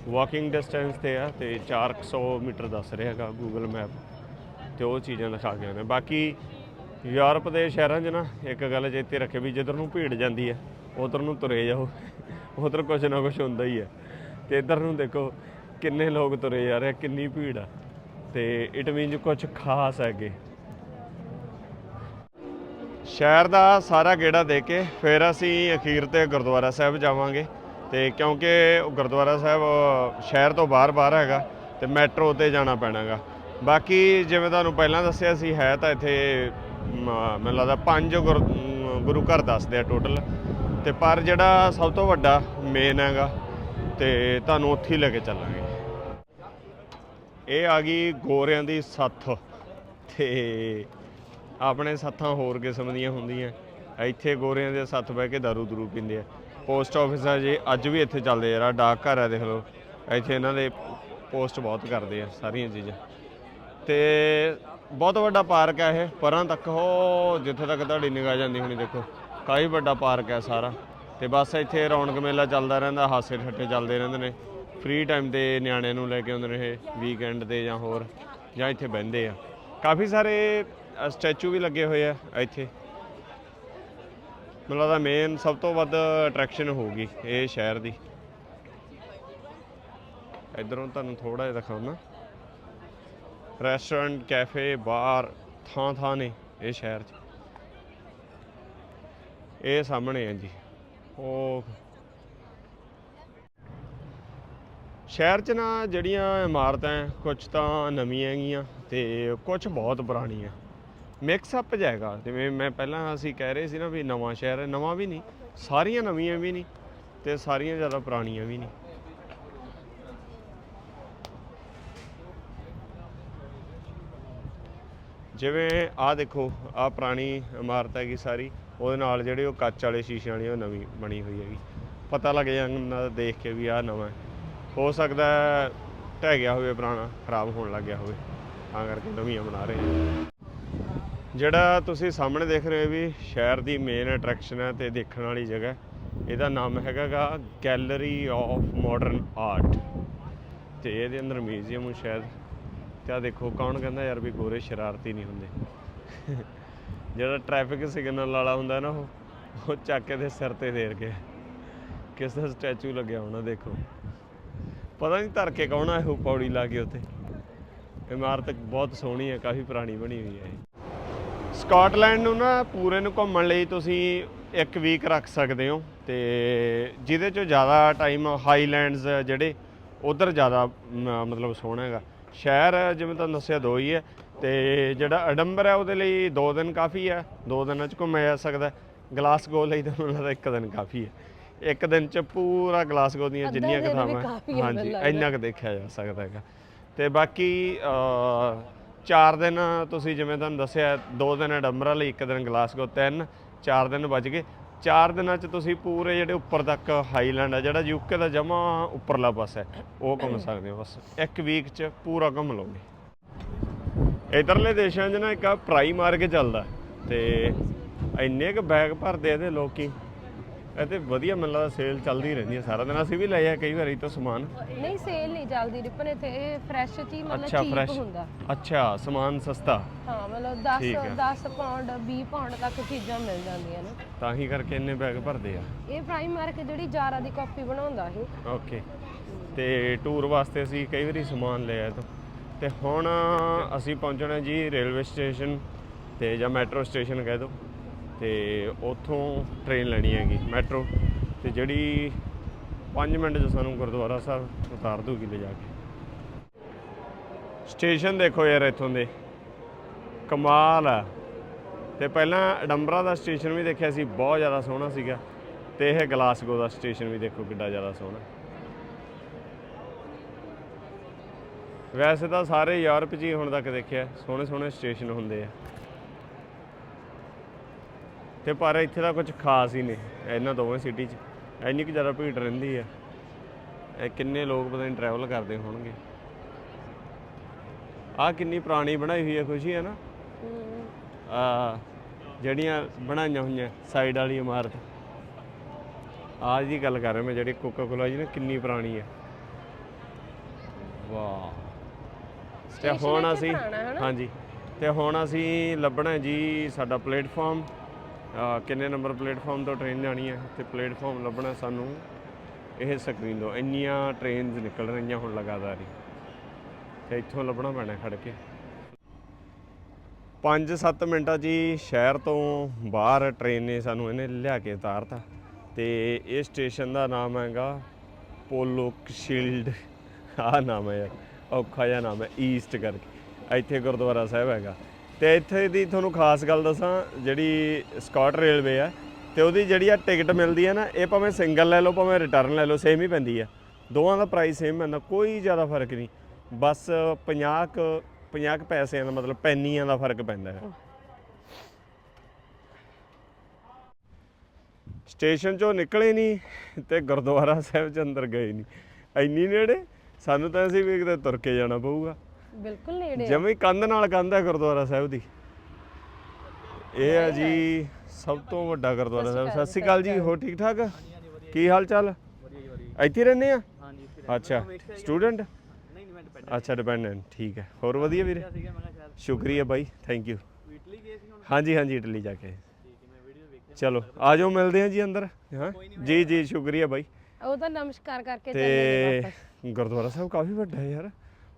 ਵਾਕਿੰਗ ਡਿਸਟੈਂਸ ਤੇ ਆ ਤੇ 400 ਮੀਟਰ ਦੱਸ ਰਿਹਾ ਹੈਗਾ ਗੂਗਲ ਮੈਪ ਤੇ ਉਹ ਚੀਜ਼ਾਂ ਦਿਖਾ ਕੇ ਨੇ ਬਾਕੀ ਯੂਰਪ ਦੇ ਸ਼ਹਿਰਾਂ 'ਚ ਨਾ ਇੱਕ ਗੱਲ ਚੇਤੇ ਰੱਖੇ ਵੀ ਜਿੱਧਰ ਨੂੰ ਭੀੜ ਜਾਂਦੀ ਹੈ ਉਧਰ ਨੂੰ ਤੁਰੇ ਜਾਓ। ਉਧਰ ਕੁਝ ਨਾ ਕੁਝ ਹੁੰਦਾ ਹੀ ਹੈ ਤੇ ਇੱਧਰ ਨੂੰ ਦੇਖੋ ਕਿੰਨੇ ਲੋਕ ਤੁਰੇ ਜਾ ਰਹੇ ਆ, ਕਿੰਨੀ ਭੀੜ ਆ। ਤੇ ਇਟ ਮੀਨਸ ਕੁਝ ਖਾਸ ਹੈਗੇ ਸ਼ਹਿਰ ਦਾ ਸਾਰਾ ਗੇੜਾ ਦੇ ਕੇ ਫਿਰ ਅਸੀਂ ਅਖੀਰ ਤੇ ਗੁਰਦੁਆਰਾ ਸਾਹਿਬ ਜਾਵਾਂਗੇ। ਤੇ ਕਿਉਂਕਿ ਗੁਰਦੁਆਰਾ ਸਾਹਿਬ ਸ਼ਹਿਰ ਤੋਂ ਬਾਹਰ-ਬਾਹਰ ਹੈਗਾ ਤੇ ਮੈਟਰੋ ਤੇ ਜਾਣਾ ਪੈਣਾਗਾ। ਬਾਕੀ ਜਿਵੇਂ ਤੁਹਾਨੂੰ ਪਹਿਲਾਂ ਦੱਸਿਆ ਸੀ ਹੈ ਤਾਂ ਇੱਥੇ ਮੈਨੂੰ ਲੱਗਦਾ ਪੰਜ ਗੁਰ- ਗੁਰੂ ਘਰ ਦੱਸਦੇ ਆ ਟੋਟਲ ਤੇ ਪਰ ਜਿਹੜਾ ਸਭ ਤੋਂ ਵੱਡਾ ਮੇਨ ਹੈਗਾ, ਤੇ ਤੁਹਾਨੂੰ ਉੱਥੇ ਹੀ ਲੈ ਕੇ ਚੱਲਾਂਗੇ। ਇਹ ਆ ਗਈ ਗੋਰਿਆਂ ਦੀ ਸੱਥ। ਤੇ ਆਪਣੇ ਸੱਥਾਂ ਹੋਰ ਕਿਸਮ ਦੀਆਂ ਹੁੰਦੀਆਂ। ਇੱਥੇ ਗੋਰਿਆਂ ਦੇ ਸੱਥ ਬਹਿ ਕੇ ਦਾਰੂ ਦਰੂ ਪੀਂਦੇ ਆ। ਪੋਸਟ ਆਫਿਸ ਆ ਜੇ, ਅੱਜ ਵੀ ਇੱਥੇ ਚੱਲਦੇ ਯਾਰ ਡਾਕ ਘਰ ਆ ਦੇਖ ਲਓ। ਇੱਥੇ ਇਹਨਾਂ ਦੇ ਪੋਸਟ ਬਹੁਤ ਕਰਦੇ ਆ, ਸਾਰੀਆਂ ਚੀਜ਼ਾਂ। ਤੇ ਬਹੁਤ ਵੱਡਾ ਪਾਰਕ ਹੈ ਇਹ, ਪਰਾਂ ਤੱਕ ਹੋ, ਜਿੱਥੇ ਤੱਕ ਤੁਹਾਡੀ ਨਿਗਾਹ ਜਾਂਦੀ ਹੋਣੀ ਦੇਖੋ। ਕਾਫੀ ਵੱਡਾ ਪਾਰਕ ਹੈ ਸਾਰਾ। ਤੇ ਬਸ ਇੱਥੇ ਰੌਣਕ ਮੇਲਾ ਚੱਲਦਾ ਰਹਿੰਦਾ, ਹਾਸੇ ਠੱਟੇ ਚੱਲਦੇ ਰਹਿੰਦੇ ਨੇ। ਫ੍ਰੀ ਟਾਈਮ ਤੇ ਨਿਆਣਿਆਂ ਨੂੰ ਲੈ ਕੇ ਆਉਂਦੇ ਨੇ ਇਹ ਵੀਕਐਂਡ ਤੇ ਜਾਂ ਹੋਰ, ਜਾਂ ਇੱਥੇ ਬਹਿੰਦੇ ਆ। ਕਾਫੀ ਸਾਰੇ ਸਟੈਚੂ ਵੀ ਲੱਗੇ ਹੋਏ ਆ ਇੱਥੇ। ਮੈਨੂੰ ਲੱਗਦਾ ਮੇਨ ਸਭ ਤੋਂ ਵੱਧ ਅਟਰੈਕਸ਼ਨ ਹੋਊਗੀ ਇਹ ਸ਼ਹਿਰ ਦੀ। ਇਧਰੋਂ ਤੁਹਾਨੂੰ ਥੋੜਾ ਜਿਹਾ ਦਿਖਾਉਣਾ ਰੈਸਟੋਰੈਂਟ, ਕੈਫੇ, ਬਾਰ, ਥਾਂ ਥਾਂ ਨੇ ਇਹ ਸ਼ਹਿਰ 'ਚ। ਇਹ ਸਾਹਮਣੇ ਹੈ ਜੀ। ਉਹ ਸ਼ਹਿਰ 'ਚ ਨਾ ਜਿਹੜੀਆਂ ਇਮਾਰਤਾਂ ਕੁਝ ਤਾਂ ਨਵੀਆਂ ਹੈਗੀਆਂ ਤੇ ਕੁਝ ਬਹੁਤ ਪੁਰਾਣੀਆਂ। ਮਿਕਸ ਅਪ ਜਾਏਗਾ ਜਿਵੇਂ ਮੈਂ ਪਹਿਲਾਂ ਅਸੀਂ ਕਹਿ ਰਹੇ ਸੀ ਨਾ ਵੀ ਨਵਾਂ ਸ਼ਹਿਰ ਹੈ, ਨਵਾਂ ਵੀ ਨਹੀਂ, ਸਾਰੀਆਂ ਨਵੀਆਂ ਵੀ ਨਹੀਂ ਤੇ ਸਾਰੀਆਂ ਜ਼ਿਆਦਾ ਪੁਰਾਣੀਆਂ ਵੀ ਨਹੀਂ। ਜਿਵੇਂ ਆਹ ਦੇਖੋ, ਆਹ ਪੁਰਾਣੀ ਇਮਾਰਤ ਹੈਗੀ ਸਾਰੀ, ਉਹਦੇ ਨਾਲ ਜਿਹੜੇ ਉਹ ਕੱਚ ਵਾਲੇ ਸ਼ੀਸ਼ੇ ਵਾਲੀ ਉਹ ਨਵੀਂ ਬਣੀ ਹੋਈ ਹੈਗੀ। ਪਤਾ ਲੱਗ ਜਾਂਦਾ ਦੇਖ ਕੇ ਵੀ ਆਹ ਨਵਾਂ ਹੋ। ਸਕਦਾ ਢਹਿ ਗਿਆ ਹੋਵੇ, ਪੁਰਾਣਾ, ਖਰਾਬ ਹੋਣ ਲੱਗ ਗਿਆ ਹੋਵੇ। ਤਾਂ ਕਰਕੇ ਨਵੀਆਂ ਬਣਾ ਰਹੇ ਨੇ ਜਿਹੜਾ ਤੁਸੀਂ ਸਾਹਮਣੇ ਦੇਖ ਰਹੇ ਹੋ ਵੀ ਸ਼ਹਿਰ ਦੀ ਮੇਨ ਅਟਰੈਕਸ਼ਨ ਹੈ ਤੇ ਦੇਖਣ ਵਾਲੀ ਜਗ੍ਹਾ ਇਹਦਾ ਨਾਮ ਹੈਗਾਗਾ ਗੈਲਰੀ ਆਫ ਮਾਡਰਨ ਆਰਟ ਤੇ ਇਹਦੇ ਅੰਦਰ ਮਿਊਜ਼ੀਅਮ ਸ਼ਾਇਦ। ਤੇ ਦੇਖੋ, ਕੌਣ ਕਹਿੰਦਾ ਯਾਰ ਵੀ ਗੋਰੇ ਸ਼ਰਾਰਤੀ ਨਹੀਂ ਹੁੰਦੇ। ਜਿਹੜਾ ਟ੍ਰੈਫਿਕ ਸਿਗਨਲ ਵਾਲਾ ਹੁੰਦਾ ਨਾ ਉਹ ਉਹ ਚੱਕ ਕੇ ਦੇ ਸਿਰ ਤੇ ਦੇਰ ਕੇ। ਕਿਸ ਦਾ ਸਟੈਚੂ ਲੱਗਿਆ ਹੋਣਾ, ਦੇਖੋ। ਪਤਾ ਨਹੀਂ ਧਰ ਕੇ ਕੌਣ ਆ ਉਹ ਪੌੜੀ ਲਾ ਕੇ ਉੱਥੇ। ਇਮਾਰਤ ਬਹੁਤ ਸੋਹਣੀ ਹੈ, ਕਾਫੀ ਪੁਰਾਣੀ ਬਣੀ ਹੋਈ ਹੈ ਇਹ। ਸਕਾਟਲੈਂਡ ਨੂੰ ਨਾ ਪੂਰੇ ਨੂੰ ਘੁੰਮਣ ਲਈ ਤੁਸੀਂ ਇੱਕ ਵੀਕ ਰੱਖ ਸਕਦੇ ਹੋ ਤੇ ਜਿਹਦੇ ਚੋਂ ਜ਼ਿਆਦਾ ਟਾਈਮ ਹਾਈਲੈਂਡਸ ਜਿਹੜੇ, ਉਧਰ ਜ਼ਿਆਦਾ ਮਤਲਬ ਸੋਹਣਾ ਹੈਗਾ। ਸ਼ਹਿਰ ਜਿਵੇਂ ਤੁਹਾਨੂੰ ਦੱਸਿਆ ਦੋ ਹੀ ਹੈ। ਤੇ ਜਿਹੜਾ ਅਡੰਬਰ ਹੈ ਉਹਦੇ ਲਈ ਦੋ ਦਿਨ ਕਾਫੀ ਹੈ। ਦੋ ਦਿਨਾਂ ਚ ਘੁੰਮਿਆ ਜਾ ਸਕਦਾ ਗਲਾਸਗੋ ਲਈ ਤਾਂ ਮੈਨੂੰ ਲੱਗਦਾ ਇੱਕ ਦਿਨ ਕਾਫੀ ਹੈ। ਇੱਕ ਦਿਨ ਚ ਪੂਰਾ ਗਲਾਸਗੋ ਦੀਆਂ ਜਿੰਨੀਆਂ ਕਿਤਾਬਾਂ ਹੈ ਹਾਂਜੀ। ਇੰਨਾ ਕੁ ਦੇਖਿਆ ਜਾ ਸਕਦਾ ਹੈਗਾ। ਤੇ ਬਾਕੀ ਚਾਰ ਦਿਨ ਤੁਸੀਂ ਜਿਵੇਂ ਤੁਹਾਨੂੰ ਦੱਸਿਆ ਦੋ ਦਿਨ ਅਡੰਬਰਾ ਲਈ ਇੱਕ ਦਿਨ ਗਲਾਸਗੋ ਤਿੰਨ ਚਾਰ ਦਿਨ ਬਚ ਗਏ। ਚਾਰ ਦਿਨਾਂ ਚ ਤੁਸੀਂ ਪੂਰੇ ਜਿਹੜੇ ਉੱਪਰ ਤੱਕ ਹਾਈਲੈਂਡ ਆ, ਜਿਹੜਾ ਯੂਕੇ ਦਾ ਜਮਾ ਉੱਪਰਲਾ ਪਾਸਾ ਹੈ, ਉਹ ਘੁੰਮ ਸਕਦੇ ਹੋ ਬਸ। ਇੱਕ ਵੀਕ ਚ ਪੂਰਾ ਘੁੰਮ ਲਓਗੇ। ਇਧਰਲੇ ਦੇਸ਼ਾਂ 'ਚ ਨਾ ਇੱਕ ਆ ਪ੍ਰਾਈ ਮਾਰ ਕੇ ਚੱਲਦਾ ਤੇ ਇੰਨੇ ਕ ਬੈਗ ਭਰਦੇ ਇਹਦੇ ਲੋਕੀ। ਇਹ ਤੇ ਵਧੀਆ ਮੈਨੂੰ ਲੱਗਦਾ ਸੇਲ ਚੱਲਦੀ ਰਹਿੰਦੀ ਹੈ ਸਾਰਾ ਦਿਨ। ਅਸੀਂ ਵੀ ਲਏ ਆ ਕਈ ਵਾਰੀ ਤਾਂ ਸਮਾਨ। ਨਹੀਂ ਸੇਲ ਨਹੀਂ ਚੱਲਦੀ ਰਿਪਨ ਇੱਥੇ ਇਹ ਫਰੈਸ਼ ਚ ਮਤਲਬ ਅੱਛਾ ਚੀਪ ਹੁੰਦਾ। ਅੱਛਾ ਸਮਾਨ ਸਸਤਾ। ਹਾਂ ਮਤਲਬ 10 ਠੀਕ ਹੈ। 10 ਪਾਉਂਡ 20 ਪਾਉਂਡ ਤੱਕ ਚੀਜ਼ਾਂ ਮਿਲ ਜਾਂਦੀਆਂ ਨੇ। ਤਾਂ ਹੀ ਕਰਕੇ ਇੰਨੇ ਬੈਗ ਭਰਦੇ ਆ। ਇਹ ਪ੍ਰਾਈਮ ਮਾਰਕ ਜਿਹੜੀ ਜਾਰਾ ਦੀ ਕਾਪੀ ਬਣਾਉਂਦਾ ਇਹ ਓਕੇ ਤੇ ਟੂਰ ਵਾਸਤੇ ਅਸੀਂ ਕਈ ਵਾਰੀ ਸਮਾਨ ਲਿਆ ਤੋਂ। ਤੇ ਹੁਣ ਅਸੀਂ ਪਹੁੰਚਣਾ ਜੀ ਰੇਲਵੇ ਸਟੇਸ਼ਨ ਤੇ ਜਾਂ ਮੈਟਰੋ ਸਟੇਸ਼ਨ ਕਹਿ ਦਿਓ ਤੇ ਉੱਥੋਂ ਟ੍ਰੇਨ ਲੈਣੀ ਹੈਗੀ ਮੈਟਰੋ ਤੇ ਜਿਹੜੀ 5 ਮਿੰਟ 'ਚ ਸਾਨੂੰ ਗੁਰਦੁਆਰਾ ਸਾਹਿਬ ਉਤਾਰ ਦੂਗੀ ਲੈ ਜਾ ਕੇ। ਸਟੇਸ਼ਨ ਦੇਖੋ ਯਾਰ ਇੱਥੋਂ ਦੇ, ਕਮਾਲ ਆ। ਤੇ ਪਹਿਲਾਂ ਅਡੰਬਰਾ ਦਾ ਸਟੇਸ਼ਨ ਵੀ ਦੇਖਿਆ ਸੀ, ਬਹੁਤ ਜ਼ਿਆਦਾ ਸੋਹਣਾ ਸੀਗਾ। ਤੇ ਇਹ ਗਲਾਸਗੋ ਦਾ ਸਟੇਸ਼ਨ ਵੀ ਦੇਖੋ ਕਿੱਡਾ ਜ਼ਿਆਦਾ ਸੋਹਣਾ। ਵੈਸੇ ਤਾਂ ਸਾਰੇ ਯੂਰਪ 'ਚ ਹੀ ਹੁਣ ਤੱਕ ਦੇਖਿਆ ਸੋਹਣੇ ਸੋਹਣੇ ਸਟੇਸ਼ਨ ਹੁੰਦੇ ਆ। ਤੇ ਪਰ ਇੱਥੇ ਦਾ ਕੁਝ ਖਾਸ ਹੀ ਨਹੀਂ ਇਹਨਾਂ ਦੋਵੇਂ ਸਿਟੀ 'ਚ। ਇੰਨੀ ਕੁ ਜ਼ਿਆਦਾ ਭੀੜ ਰਹਿੰਦੀ ਆ। ਇਹ ਕਿੰਨੇ ਲੋਕ ਪਤਾ ਨਹੀਂ ਟਰੈਵਲ ਕਰਦੇ ਹੋਣਗੇ। ਆ ਕਿੰਨੀ ਪੁਰਾਣੀ ਬਣਾਈ ਹੋਈ ਹੈ ਖੁਸ਼ੀ ਹੈ ਨਾ? ਆ ਜਿਹੜੀਆਂ ਬਣਾਈਆਂ ਹੋਈਆਂ ਸਾਈਡ ਵਾਲੀ ਇਮਾਰਤ। ਆਹ ਜੀ ਗੱਲ ਕਰ ਰਿਹਾ ਮੈਂ ਜਿਹੜੀ ਕੋਕਾ ਕੋਲਾ ਜੀ ਨਾ ਕਿੰਨੀ ਪੁਰਾਣੀ ਹੈ ਵਾਹ। ਤੇ ਹੁਣ ਅਸੀਂ ਹੈ? ਹਾਂਜੀ। ਤੇ ਹੁਣ ਅਸੀਂ ਲੱਭਣਾ ਹੈ ਜੀ ਸਾਡਾ ਪਲੇਟਫਾਰਮ ਕਿੰਨੇ ਨੰਬਰ ਪਲੇਟਫਾਰਮ ਤੋਂ ਟ੍ਰੇਨ ਜਾਣੀ ਹੈ ਤੇ ਪਲੇਟਫਾਰਮ ਲੱਭਣਾ ਸਾਨੂੰ ਇਹ ਸਕਰੀਨ ਤੋਂ ਇੰਨੀਆਂ ਟ੍ਰੇਨਸ ਨਿਕਲ ਰਹੀਆਂ ਹੁਣ ਲਗਾਤਾਰ ਹੀ। ਤੇ ਇੱਥੋਂ ਲੱਭਣਾ ਪੈਣਾ ਖੜ ਕੇ। 5-7 ਮਿੰਟਾਂ 'ਚ ਹੀ ਸ਼ਹਿਰ ਤੋਂ ਬਾਹਰ ਟ੍ਰੇਨ ਨੇ ਸਾਨੂੰ ਇਹਨੇ ਲਿਆ ਕੇ ਉਤਾਰਤਾ। ਤੇ ਇਹ ਸਟੇਸ਼ਨ ਦਾ ਨਾਮ ਹੈਗਾ ਪੋਲੋ ਸ਼ੀਲਡ ਆਹ ਨਾਮ ਹੈ ਯਾਰ, ਔਖਾ ਜਿਹਾ ਨਾਮ ਹੈ ਈਸਟ ਕਰਕੇ। ਇੱਥੇ ਗੁਰਦੁਆਰਾ ਸਾਹਿਬ ਹੈਗਾ। ਤੇ ਇੱਥੇ ਦੀ ਤੁਹਾਨੂੰ ਖਾਸ ਗੱਲ ਦੱਸਾਂ, ਜਿਹੜੀ ਸਕਾਟ ਰੇਲਵੇ ਆ, ਤੇ ਉਹਦੀ ਜਿਹੜੀ ਆ ਟਿਕਟ ਮਿਲਦੀ ਹੈ ਨਾ, ਇਹ ਭਾਵੇਂ ਸਿੰਗਲ ਲੈ ਲਓ, ਭਾਵੇਂ ਰਿਟਰਨ ਲੈ ਲਓ ਸੇਮ ਹੀ ਪੈਂਦੀ ਆ। ਦੋਵਾਂ ਦਾ ਪ੍ਰਾਈਸ ਸੇਮ ਪੈਂਦਾ, ਕੋਈ ਜ਼ਿਆਦਾ ਫ਼ਰਕ ਨਹੀਂ। ਬਸ 50 ਕੁ 50 ਕੁ ਪੈਸਿਆਂ ਦਾ ਮਤਲਬ ਪੈਨੀਆਂ ਦਾ ਫ਼ਰਕ ਪੈਂਦਾ ਹੈ। ਸਟੇਸ਼ਨ ਚੋਂ ਨਿਕਲੇ ਨਹੀਂ ਤੇ ਗੁਰਦੁਆਰਾ ਸਾਹਿਬ ਚ ਅੰਦਰ ਗਏ ਨਹੀਂ ਇੰਨੀ ਨੇੜੇ, ਸਾਨੂੰ ਤਾਂ ਅਸੀਂ ਵੀ ਕਿਤੇ ਤੁਰ ਕੇ ਜਾਣਾ ਪਊਗਾ। ਬਿਲਕੁਲ ਨੇੜੇ ਆ। ਜਮੇ ਕੰਧ ਨਾਲ ਕੰਧ ਹੈ ਗੁਰਦੁਆਰਾ ਸਾਹਿਬ ਦੀ। ਇਹ ਹੈ ਜੀ ਸਭ ਤੋਂ ਵੱਡਾ ਗੁਰਦੁਆਰਾ ਸਾਹਿਬ। ਸਤਿ ਸ਼੍ਰੀ ਅਕਾਲ ਜੀ ਹੋ ਠੀਕ ਠਾਕ? ਕੀ ਹਾਲ ਚਾਲ? ਇੱਥੇ ਹੀ ਰਹਿੰਦੇ ਆ? ਹਾਂਜੀ ਅੱਛਾ ਸਟੂਡੈਂਟ? ਨਹੀਂ ਨਹੀਂ ਮੈਂ ਅੱਛਾ ਡਿਪੈਂਡੈਂਟ ਠੀਕ ਹੈ। ਹੋਰ ਵਧੀਆ ਵੀਰੇ? ਸੀਗਾ ਮੈਂ ਕਿਹਾ ਸ਼ਾਇਦ ਸ਼ੁਕਰੀਆ ਬਾਈ ਥੈਂਕ ਯੂ ਇਟਲੀ ਗਏ ਸੀ ਹੁਣ? ਹਾਂਜੀ ਹਾਂਜੀ ਇਟਲੀ ਜਾ ਕੇ ਠੀਕ ਹੈ ਮੈਂ ਵੀਡੀਓ ਵੇਖਿਆ। ਚਲੋ ਆ ਜਾਓ ਮਿਲਦੇ ਹਾਂ ਜੀ ਅੰਦਰ। ਹਾਂ? ਜੀ ਜੀ ਸ਼ੁਕਰੀਆ ਬਾਈ। ਉਹ ਤਾਂ ਨਮਸਕਾਰ ਕਰਕੇ ਚੱਲੇ ਨੇ ਤੇ ਵਾਪਸ। ਗੁਰਦੁਆਰਾ ਸਾਹਿਬ ਕਾਫੀ ਵੱਡਾ ਹੈ ਯਾਰ।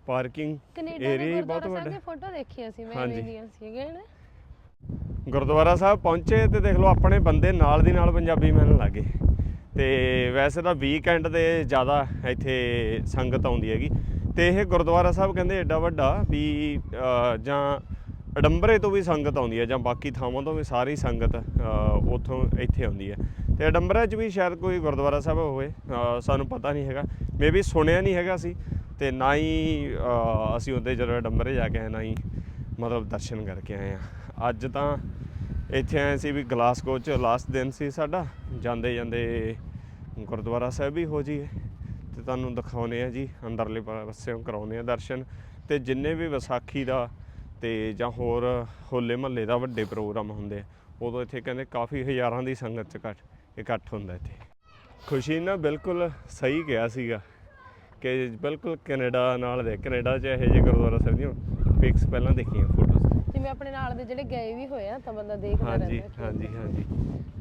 ਪਾਰਕਿੰਗ ਕੈਨੇਡਾ ਏਰੀਆ ਦੇ ਹੀ ਬਹੁਤ ਗੁਰਦੁਆਰਾ ਸਾਹਿਬ ਵੱਡਾ। ਦੀ ਫੋਟੋ ਦੇਖੀਆਂ ਸੀ ਮੈਂ ਹਾਂਜੀ। ਐਵੇਂ ਦੀਆਂ ਸੀਗੀਆਂ ਨਾ? ਗੁਰਦੁਆਰਾ ਸਾਹਿਬ ਪਹੁੰਚੇ ਤੇ ਦੇਖ ਲਓ ਆਪਣੇ ਬੰਦੇ ਨਾਲ ਦੀ ਨਾਲ ਪੰਜਾਬੀ ਮਿਲਣ ਲੱਗੇ। ਤੇ ਵੈਸੇ ਤਾਂ ਵੀਕਐਂਡ ਤੇ ਜ਼ਿਆਦਾ ਇੱਥੇ ਸੰਗਤ ਆਉਂਦੀ ਹੈਗੀ। ਤੇ ਇਹ ਗੁਰਦੁਆਰਾ ਸਾਹਿਬ ਕਹਿੰਦੇ ਐਡਾ ਵੱਡਾ ਵੀ ਅਹ, ਜਾਂ ਅਡੰਬਰੇ ਤੋਂ ਵੀ ਸੰਗਤ ਆਉਂਦੀ ਹੈ ਜਾਂ ਬਾਕੀ ਥਾਵਾਂ ਤੋਂ ਵੀ ਸਾਰੀ ਸੰਗਤ ਅਹ, ਉੱਥੋਂ ਇੱਥੇ ਆਉਂਦੀ ਹੈ। ਤੇ ਅਡੰਬਰਾ 'ਚ ਵੀ ਸ਼ਾਇਦ ਕੋਈ ਗੁਰਦੁਆਰਾ ਸਾਹਿਬ ਹੋਵੇ ਅਹ, ਸਾਨੂੰ ਪਤਾ ਨਹੀਂ ਹੈਗਾ। ਮੇਬੀ ਸੁਣਿਆ ਨਹੀਂ ਹੈਗਾ ਸੀ। ਤੇ ਨਾ ਹੀ ਅਸੀਂ ਉਹਦੇ ਜਦੋਂ ਡੰਬਰੇ ਜਾ ਕੇ ਆਏ, ਨਾ ਹੀ ਮਤਲਬ ਦਰਸ਼ਨ ਕਰਕੇ ਆਏ ਆ ਅੱਜ ਤਾਂ ਇੱਥੇ ਆਏ ਸੀ ਵੀ ਗਲਾਸਗੋ ਚ ਲਾਸਟ ਦਿਨ ਸੀ ਸਾਡਾ। ਜਾਂਦੇ ਜਾਂਦੇ ਗੁਰਦੁਆਰਾ ਸਾਹਿਬ ਵੀ ਹੋ ਜੀਏ ਤੇ ਤੁਹਾਨੂੰ ਦਿਖਾਉਨੇ ਆ ਜੀ, ਅੰਦਰਲੇ ਪਾਸਿਓਂ ਕਰਾਉਨੇ ਆ ਦਰਸ਼ਨ। ਤੇ ਜਿੰਨੇ ਵੀ ਵਿਸਾਖੀ ਦਾ ਤੇ ਜਾਂ ਹੋਰ ਹੋਲੇ ਮਹੱਲੇ ਦਾ ਵੱਡੇ ਪ੍ਰੋਗਰਾਮ ਹੁੰਦੇ ਆ, ਉਦੋਂ ਇੱਥੇ ਕਹਿੰਦੇ ਕਾਫੀ ਹਜ਼ਾਰਾਂ ਦੀ ਸੰਗਤ ਚ ਇਕੱਠ ਇਕੱਠ ਹੁੰਦਾ ਇੱਥੇ। ਖੁਸ਼ੀ ਨਾ ਬਿਲਕੁਲ ਸਹੀ ਗਿਆ ਸੀਗਾ। ਕਿ ਬਿਲਕੁਲ ਕੈਨੇਡਾ ਨਾਲ ਦੇ ਕੈਨੇਡਾ 'ਚ ਇਹੋ ਜਿਹੇ ਗੁਰਦੁਆਰਾ ਸਾਹਿਬ ਦੀਆਂ ਪਿਕਸ ਪਹਿਲਾਂ ਦੇਖੀਆਂ ਫੋਟੋਜ਼ ਜਿਵੇਂ ਆਪਣੇ ਨਾਲ ਦੇ ਜਿਹੜੇ ਗਏ ਵੀ ਹੋਏ ਆ ਤਾਂ ਬੰਦਾ ਦੇਖਦਾ ਹਾਂਜੀ ਰਹਿੰਦਾ ਹਾਂਜੀ ਹਾਂਜੀ।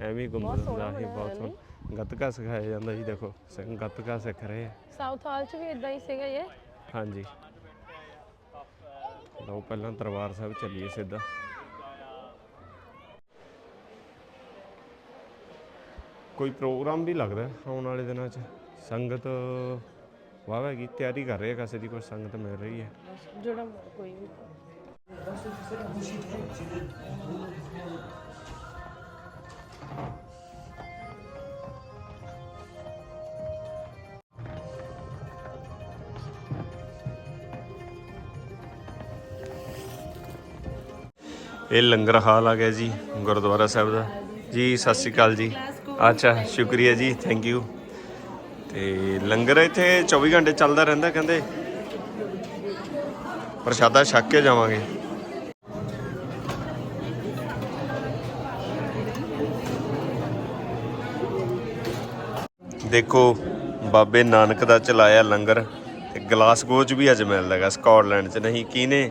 ਐਵੇਂ ਹੀ ਗੁੰਮਤ ਸੋਹਣਾ ਹੁੰਦਾ ਸੀ ਬਣਾਇਆ ਬਹੁਤ? ਸੋਹਣਾ। ਗੱਤਕਾ ਸਿਖਾਇਆ ਜਾਂਦਾ ਜੀ ਦੇਖੋ ਸਿੰਘ ਗੱਤਕਾ ਸਿੱਖ ਰਹੇ ਆ। ਸਾਊਥ ਹਾਲ ਚ ਵੀ ਇਦਾਂ ਹੀ ਸੀਗਾ ਇਹ। ਹਾਂਜੀ। ਲਓ ਪਹਿਲਾਂ ਦਰਬਾਰ ਸਾਹਿਬ ਚੱਲੀਏ ਸਿੱਧਾ। ਕੋਈ ਪ੍ਰੋਗਰਾਮ ਵੀ ਲੱਗਦਾ ਆਉਣ ਵਾਲੇ ਦਿਨਾਂ 'ਚ? ਸੰਗਤ ਵਾਹ ਹੈਗੀ ਤਿਆਰੀ ਕਰ ਰਹੇ ਕਿਸੇ ਦੀ ਕੋਈ ਸੰਗਤ ਮਿਲ ਰਹੀ ਹੈ। ਜਿਹੜਾ ਕੋਈ ਵੀ ਇਹ ਲੰਗਰ ਹਾਲ ਆ ਗਿਆ ਜੀ ਗੁਰਦੁਆਰਾ ਸਾਹਿਬ ਦਾ। ਜੀ ਸਤਿ ਸ਼੍ਰੀ ਅਕਾਲ ਜੀ। ਅੱਛਾ ਸ਼ੁਕਰੀਆ ਜੀ ਥੈਂਕ ਯੂ ਤੇ ਲੰਗਰ ਇੱਥੇ 24 ਘੰਟੇ ਚੱਲਦਾ ਰਹਿੰਦਾ ਕਹਿੰਦੇ। ਪ੍ਰਸ਼ਾਦਾ ਛਕ ਕੇ ਜਾਵਾਂਗੇ। ਦੇਖੋ ਬਾਬੇ ਨਾਨਕ ਦਾ ਚਲਾਇਆ ਲੰਗਰ ਤੇ ਗਲਾਸਗੋ ਚ ਵੀ ਅੱਜ ਮਿਲਦਾ ਹੈਗਾ ਸਕਾਟਲੈਂਡ ਚ। ਨਹੀਂ ਕਿਹਨੇ?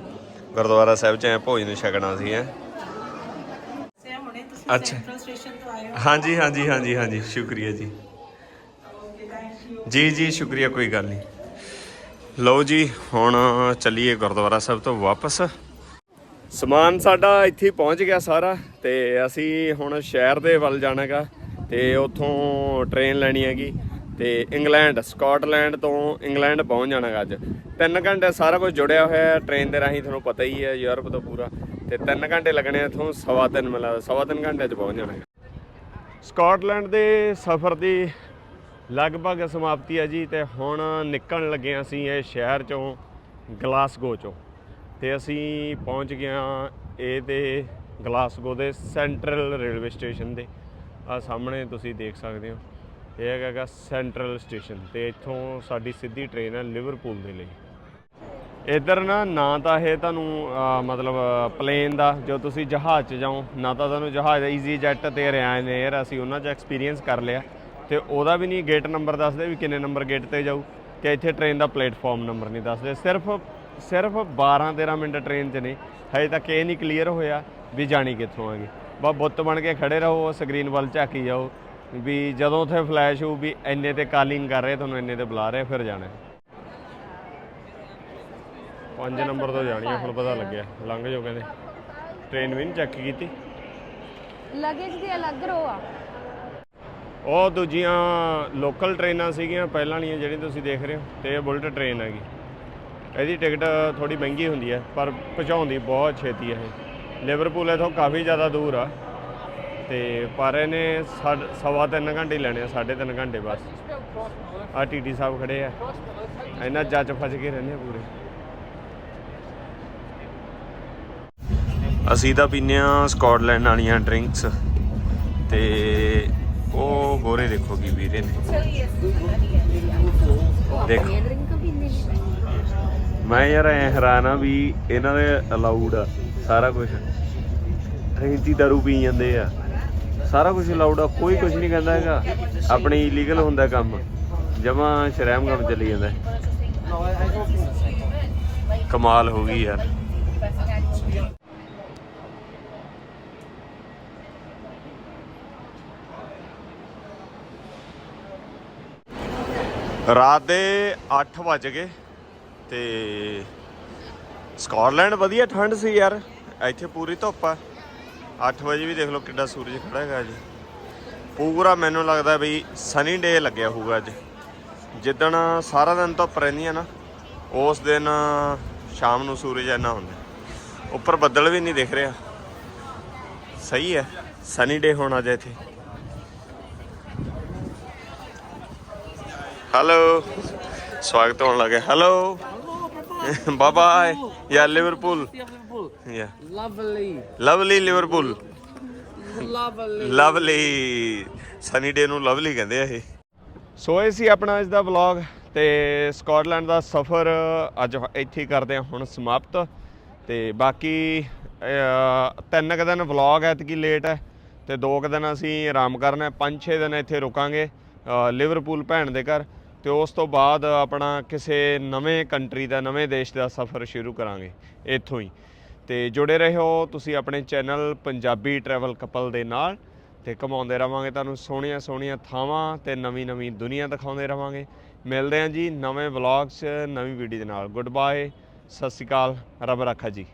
ਗੁਰਦੁਆਰਾ ਸਾਹਿਬ ਚ ਐ ਭੋਜਨ ਛਕਣਾ ਸੀ ਤੁਸੀਂ ਅੱਛਾ। ਹਾਂਜੀ ਹਾਂਜੀ ਹਾਂਜੀ ਹਾਂਜੀ ਸ਼ੁਕਰੀਆ ਜੀ। ਜੀ ਜੀ, ਸ਼ੁਕਰੀਆ, ਕੋਈ ਗੱਲ ਨਹੀਂ। ਲਓ ਜੀ, ਹੁਣ ਚੱਲੀਏ ਗੁਰਦੁਆਰਾ ਸਾਹਿਬ ਤੋਂ ਵਾਪਸ। ਸਮਾਨ ਸਾਡਾ ਇੱਥੇ ਪਹੁੰਚ ਗਿਆ ਸਾਰਾ ਤੇ ਅਸੀਂ ਹੁਣ ਸ਼ਹਿਰ ਦੇ ਵੱਲ ਜਾਣਾਗਾ ਤੇ ਉੱਥੋਂ ਟ੍ਰੇਨ ਲੈਣੀ ਹੈਗੀ ਤੇ ਇੰਗਲੈਂਡ, ਸਕਾਟਲੈਂਡ ਤੋਂ ਇੰਗਲੈਂਡ ਪਹੁੰਚ ਜਾਣਾਗਾ ਅੱਜ। 3 ਘੰਟੇ ਸਾਰਾ ਕੁਝ ਜੁੜਿਆ ਹੋਇਆ ਹੈ ਟ੍ਰੇਨ ਦੇ ਰਾਹੀਂ ਤੁਹਾਨੂੰ ਪਤਾ ਹੀ ਹੈ ਯੂਰਪ ਤੋਂ ਪੂਰਾ। ਤੇ 3 ਘੰਟੇ ਲੱਗਣੇ ਇੱਥੋਂ, ਸਵਾ ਤਿੰਨ ਮਿਲਾ ਸਵਾ ਤਿੰਨ ਘੰਟੇ 'ਚ ਪਹੁੰਚ ਜਾਣਾ ਸਕਾਟਲੈਂਡ ਦੇ ਸਫ਼ਰ ਦੀ ਲਗਭਗ ਸਮਾਪਤੀ ਹੈ ਜੀ ਤੇ ਹੁਣ ਨਿਕਲਣ ਲੱਗੇ ਹਾਂ ਅਸੀਂ ਇਹ ਸ਼ਹਿਰ ਚੋਂ, ਗਲਾਸਗੋ ਚੋਂ। ਤੇ ਅਸੀਂ ਪਹੁੰਚ ਗਏ ਹਾਂ ਇਹ ਤੇ ਗਲਾਸਗੋ ਦੇ ਸੈਂਟਰਲ ਰੇਲਵੇ ਸਟੇਸ਼ਨ ਦੇ। ਆ ਸਾਹਮਣੇ ਤੁਸੀਂ ਦੇਖ ਸਕਦੇ ਹੋ, ਇਹ ਹੈਗਾ ਗਾ ਸੈਂਟਰਲ ਸਟੇਸ਼ਨ ਤੇ ਇੱਥੋਂ ਸਾਡੀ ਸਿੱਧੀ ਟ੍ਰੇਨ ਹੈ ਲਿਵਰਪੂਲ ਦੇ ਲਈ। ਇੱਧਰ ਨਾ ਨਾ ਤਾਂ ਇਹ ਤੁਹਾਨੂੰ ਮਤਲਬ, ਪਲੇਨ ਦਾ, ਜੋ ਤੁਸੀਂ ਜਹਾਜ਼ 'ਚ ਜਾਓ, ਨਾ ਤਾਂ ਤੁਹਾਨੂੰ ਜਹਾਜ਼ ਈਜ਼ੀ ਜੈਟ ਤੇ ਰਿਆਨ 에ਅਰ ਅਸੀਂ ਉਹਨਾਂ 'ਚ ਐਕਸਪੀਰੀਅੰਸ ਕਰ ਲਿਆ। ਤੇ ਉਹਦਾ ਵੀ ਨਹੀਂ ਗੇਟ ਨੰਬਰ ਦੱਸਦੇ ਵੀ ਕਿੰਨੇ ਨੰਬਰ ਗੇਟ ਤੇ ਜਾਊ ਤੇ ਇੱਥੇ ਟ੍ਰੇਨ ਦਾ ਪਲੇਟਫਾਰਮ ਨੰਬਰ ਨਹੀਂ ਦੱਸਦੇ। ਸਿਰਫ ਸਿਰਫ 12 13 ਮਿੰਟ ਟ੍ਰੇਨ 'ਚ ਨੇ। ਹਜੇ ਤੱਕ ਇਹ ਨਹੀਂ ਕਲੀਅਰ ਹੋਇਆ ਵੀ ਜਾਣੀ ਕਿੱਥੋਂ ਆਗੇ ਬਸ ਬੁੱਤ ਬਣ ਕੇ ਖੜੇ ਰਹੋ ਸਕਰੀਨ ਵੱਲ ਝਾਕੀ ਜਾਓ, ਵੀ ਜਦੋਂ ਉੱਥੇ ਫਲੈਸ਼ ਹੋਊ ਵੀ ਇੰਨੇ ਤੇ ਕਾਲਿੰਗ ਕਰ ਰਹੇ, ਤੁਹਾਨੂੰ ਇੰਨੇ ਤੇ ਬੁਲਾ ਰਹੇ, ਫਿਰ ਜਾਣਾ ਪੰਜ ਨੰਬਰ ਤੋਂ ਜਾਣੀ ਆ ਹੁਣ ਪਤਾ ਲੱਗਿਆ। ਲੰਘ ਜਾਓ ਕਹਿੰਦੇ। ਟ੍ਰੇਨ ਵੀ ਨਹੀਂ ਚੈੱਕ ਕੀਤੀ। ਲਗੇਜ ਦੀ ਅਲੱਗ ਰੋ ਆ। ਉਹ ਦੂਜੀਆਂ ਲੋਕਲ ਟ੍ਰੇਨਾਂ ਸੀਗੀਆਂ, ਪਹਿਲਾਂ ਵਾਲੀਆਂ ਜਿਹੜੀਆਂ ਤੁਸੀਂ ਦੇਖ ਰਹੇ ਹੋ, ਤੇ ਇਹ ਬੁਲਟ ਟ੍ਰੇਨ ਹੈਗੀ। ਇਹਦੀ ਟਿਕਟ ਥੋੜੀ ਮਹਿੰਗੀ ਹੁੰਦੀ ਹੈ, ਪਰ ਪਹੁੰਚਾਉਂਦੀ ਬਹੁਤ ਛੇਤੀ ਹੈ ਇਹ। ਲਿਵਰਪੂਲ ਇਥੋਂ ਕਾਫੀ ਜ਼ਿਆਦਾ ਦੂਰ ਆ, ਤੇ ਪਰ ਇਹਨੇ ਸਾਡ- ਸਵਾ ਤਿੰਨ ਘੰਟੇ ਲੈਣੇ ਆ, ਸਾਢੇ ਤਿੰਨ ਘੰਟੇ ਬਸ। ਆ ਟੀਟੀ ਸਾਹਿਬ ਖੜੇ ਆ। ਇਹਨਾਂ ਜੱਜ ਫਸ ਕੇ ਰਹਿੰਦੇ ਆ ਪੂਰੇ। ਅਸੀਂ ਤਾਂ ਪੀਨੇ ਆ ਸਕਾਟਲੈਂਡ ਵਾਲੀਆਂ ਡਰਿੰਕਸ ਤੇ ਉਹ ਗੋਰੇ ਦੇਖੋ ਕੀ ਵੀਰੇ ਨੇ। ਦੇਖੋ। ਮੈਂ ਯਾਰ ਐ ਹੈਰਾਨ ਆ ਵੀ ਇਹਨਾਂ ਦੇ ਅਲਾਉਡ ਆ ਸਾਰਾ ਕੁਝ ਰੇਂਤੀ ਦਾਰੂ ਪੀ ਜਾਂਦੇ ਆ। ਸਾਰਾ ਕੁਝ ਅਲਾਉਡ ਆ ਕੋਈ ਕੁਝ ਨਹੀਂ ਕਹਿੰਦਾ ਹੈਗਾ। ਆਪਣੀ ਇਲੀਗਲ ਹੁੰਦਾ ਕੰਮ। ਜਮਾ ਸ਼ਰਮ ਕੰਮ ਚੱਲੀ ਜਾਂਦਾ। ਕਮਾਲ ਹੋ ਗਈ ਯਾਰ। ਰਾਤ ਦੇ 8 ਵਜ ਗਏ ਤੇ ਸਕਾਟਲੈਂਡ ਵਧੀਆ ਠੰਡ ਸੀ ਯਾਰ, ਇੱਥੇ ਪੂਰੀ ਧੁੱਪ ਆ। 8 ਵਜੇ ਵੀ ਦੇਖ ਲਓ ਕਿੱਡਾ ਸੂਰਜ ਖੜਾ ਹੈਗਾ ਜੀ ਪੂਰਾ ਮੈਨੂੰ ਲੱਗਦਾ ਵੀ ਸਨੀ ਡੇ ਲੱਗਿਆ ਹੋਊਗਾ ਅੱਜ। ਜਿੱਦਣ ਸਾਰਾ ਦਿਨ ਧੁੱਪ ਰਹਿੰਦੀ ਆ ਨਾ, ਉਸ ਦਿਨ ਸ਼ਾਮ ਨੂੰ ਸੂਰਜ ਇੰਨਾ ਹੁੰਦਾ। ਉੱਪਰ ਬੱਦਲ ਵੀ ਨਹੀਂ ਦਿਖ ਰਿਹਾ। ਸਹੀ ਹੈ ਸਨੀ ਡੇ ਹੋਣਾ ਜੇ ਇੱਥੇ। ਹੈਲੋ ਸਵਾਗਤ ਹੋਣ ਲੱਗਾ। ਹੈਲੋ ਬਾਏ ਬਾਏ ਯਾ ਲਿਵਰਪੂਲ ਯਾ lovely lovely Liverpool lovely lovely sunny day ਨੂੰ ਲਵਲੀ ਕਹਿੰਦੇ ਆ ਇਹ। ਸੋ ਇਹ ਸੀ ਆਪਣਾ ਅੱਜ ਦਾ ਵਲੌਗ ਤੇ ਸਕਾਟਲੈਂਡ ਦਾ ਸਫ਼ਰ ਅੱਜ ਇੱਥੇ ਹੀ ਕਰਦੇ ਹਾਂ ਹੁਣ ਸਮਾਪਤ। ਤੇ ਬਾਕੀ ਤਿੰਨ ਕੁ ਦਿਨ ਵਲੌਗ ਐਤਕੀ ਲੇਟ ਹੈ ਤੇ ਦੋ ਕੁ ਦਿਨ ਅਸੀਂ ਆਰਾਮ ਕਰਨਾ ਹੈ। ਪੰਜ ਛੇ ਦਿਨ ਇੱਥੇ ਰੁਕਾਂਗੇ ਲਿਵਰਪੂਲ ਭੈਣ ਦੇ ਘਰ। ਤੇ ਉਸ ਤੋਂ ਬਾਅਦ ਆਪਣਾ ਕਿਸੇ ਨਵੇਂ ਕੰਟਰੀ ਦਾ, ਨਵੇਂ ਦੇਸ਼ ਦਾ ਸਫ਼ਰ ਸ਼ੁਰੂ ਕਰਾਂਗੇ, ਇੱਥੋਂ ਹੀ। ਤੇ ਜੁੜੇ ਰਹੋ, ਤੁਸੀਂ ਆਪਣੇ ਚੈਨਲ ਪੰਜਾਬੀ ਟਰੈਵਲ ਕਪਲ ਦੇ ਨਾਲ ਤੇ ਕਮਾਉਂਦੇ ਰਵਾਂਗੇ ਤੁਹਾਨੂੰ ਸੋਹਣੀਆਂ ਸੋਹਣੀਆਂ ਥਾਵਾਂ ਤੇ ਨਵੀਂ ਨਵੀਂ ਦੁਨੀਆ ਦਿਖਾਉਂਦੇ ਰਵਾਂਗੇ। ਮਿਲਦੇ ਹਾਂ ਜੀ ਨਵੇਂ ਵਲੌਗ 'ਚ ਨਵੀਂ ਵੀਡੀਓ ਦੇ ਨਾਲ। ਗੁੱਡ ਬਾਏ ਸਤਿ ਸ਼੍ਰੀ ਅਕਾਲ, ਰੱਬ ਰਾਖਾ ਜੀ।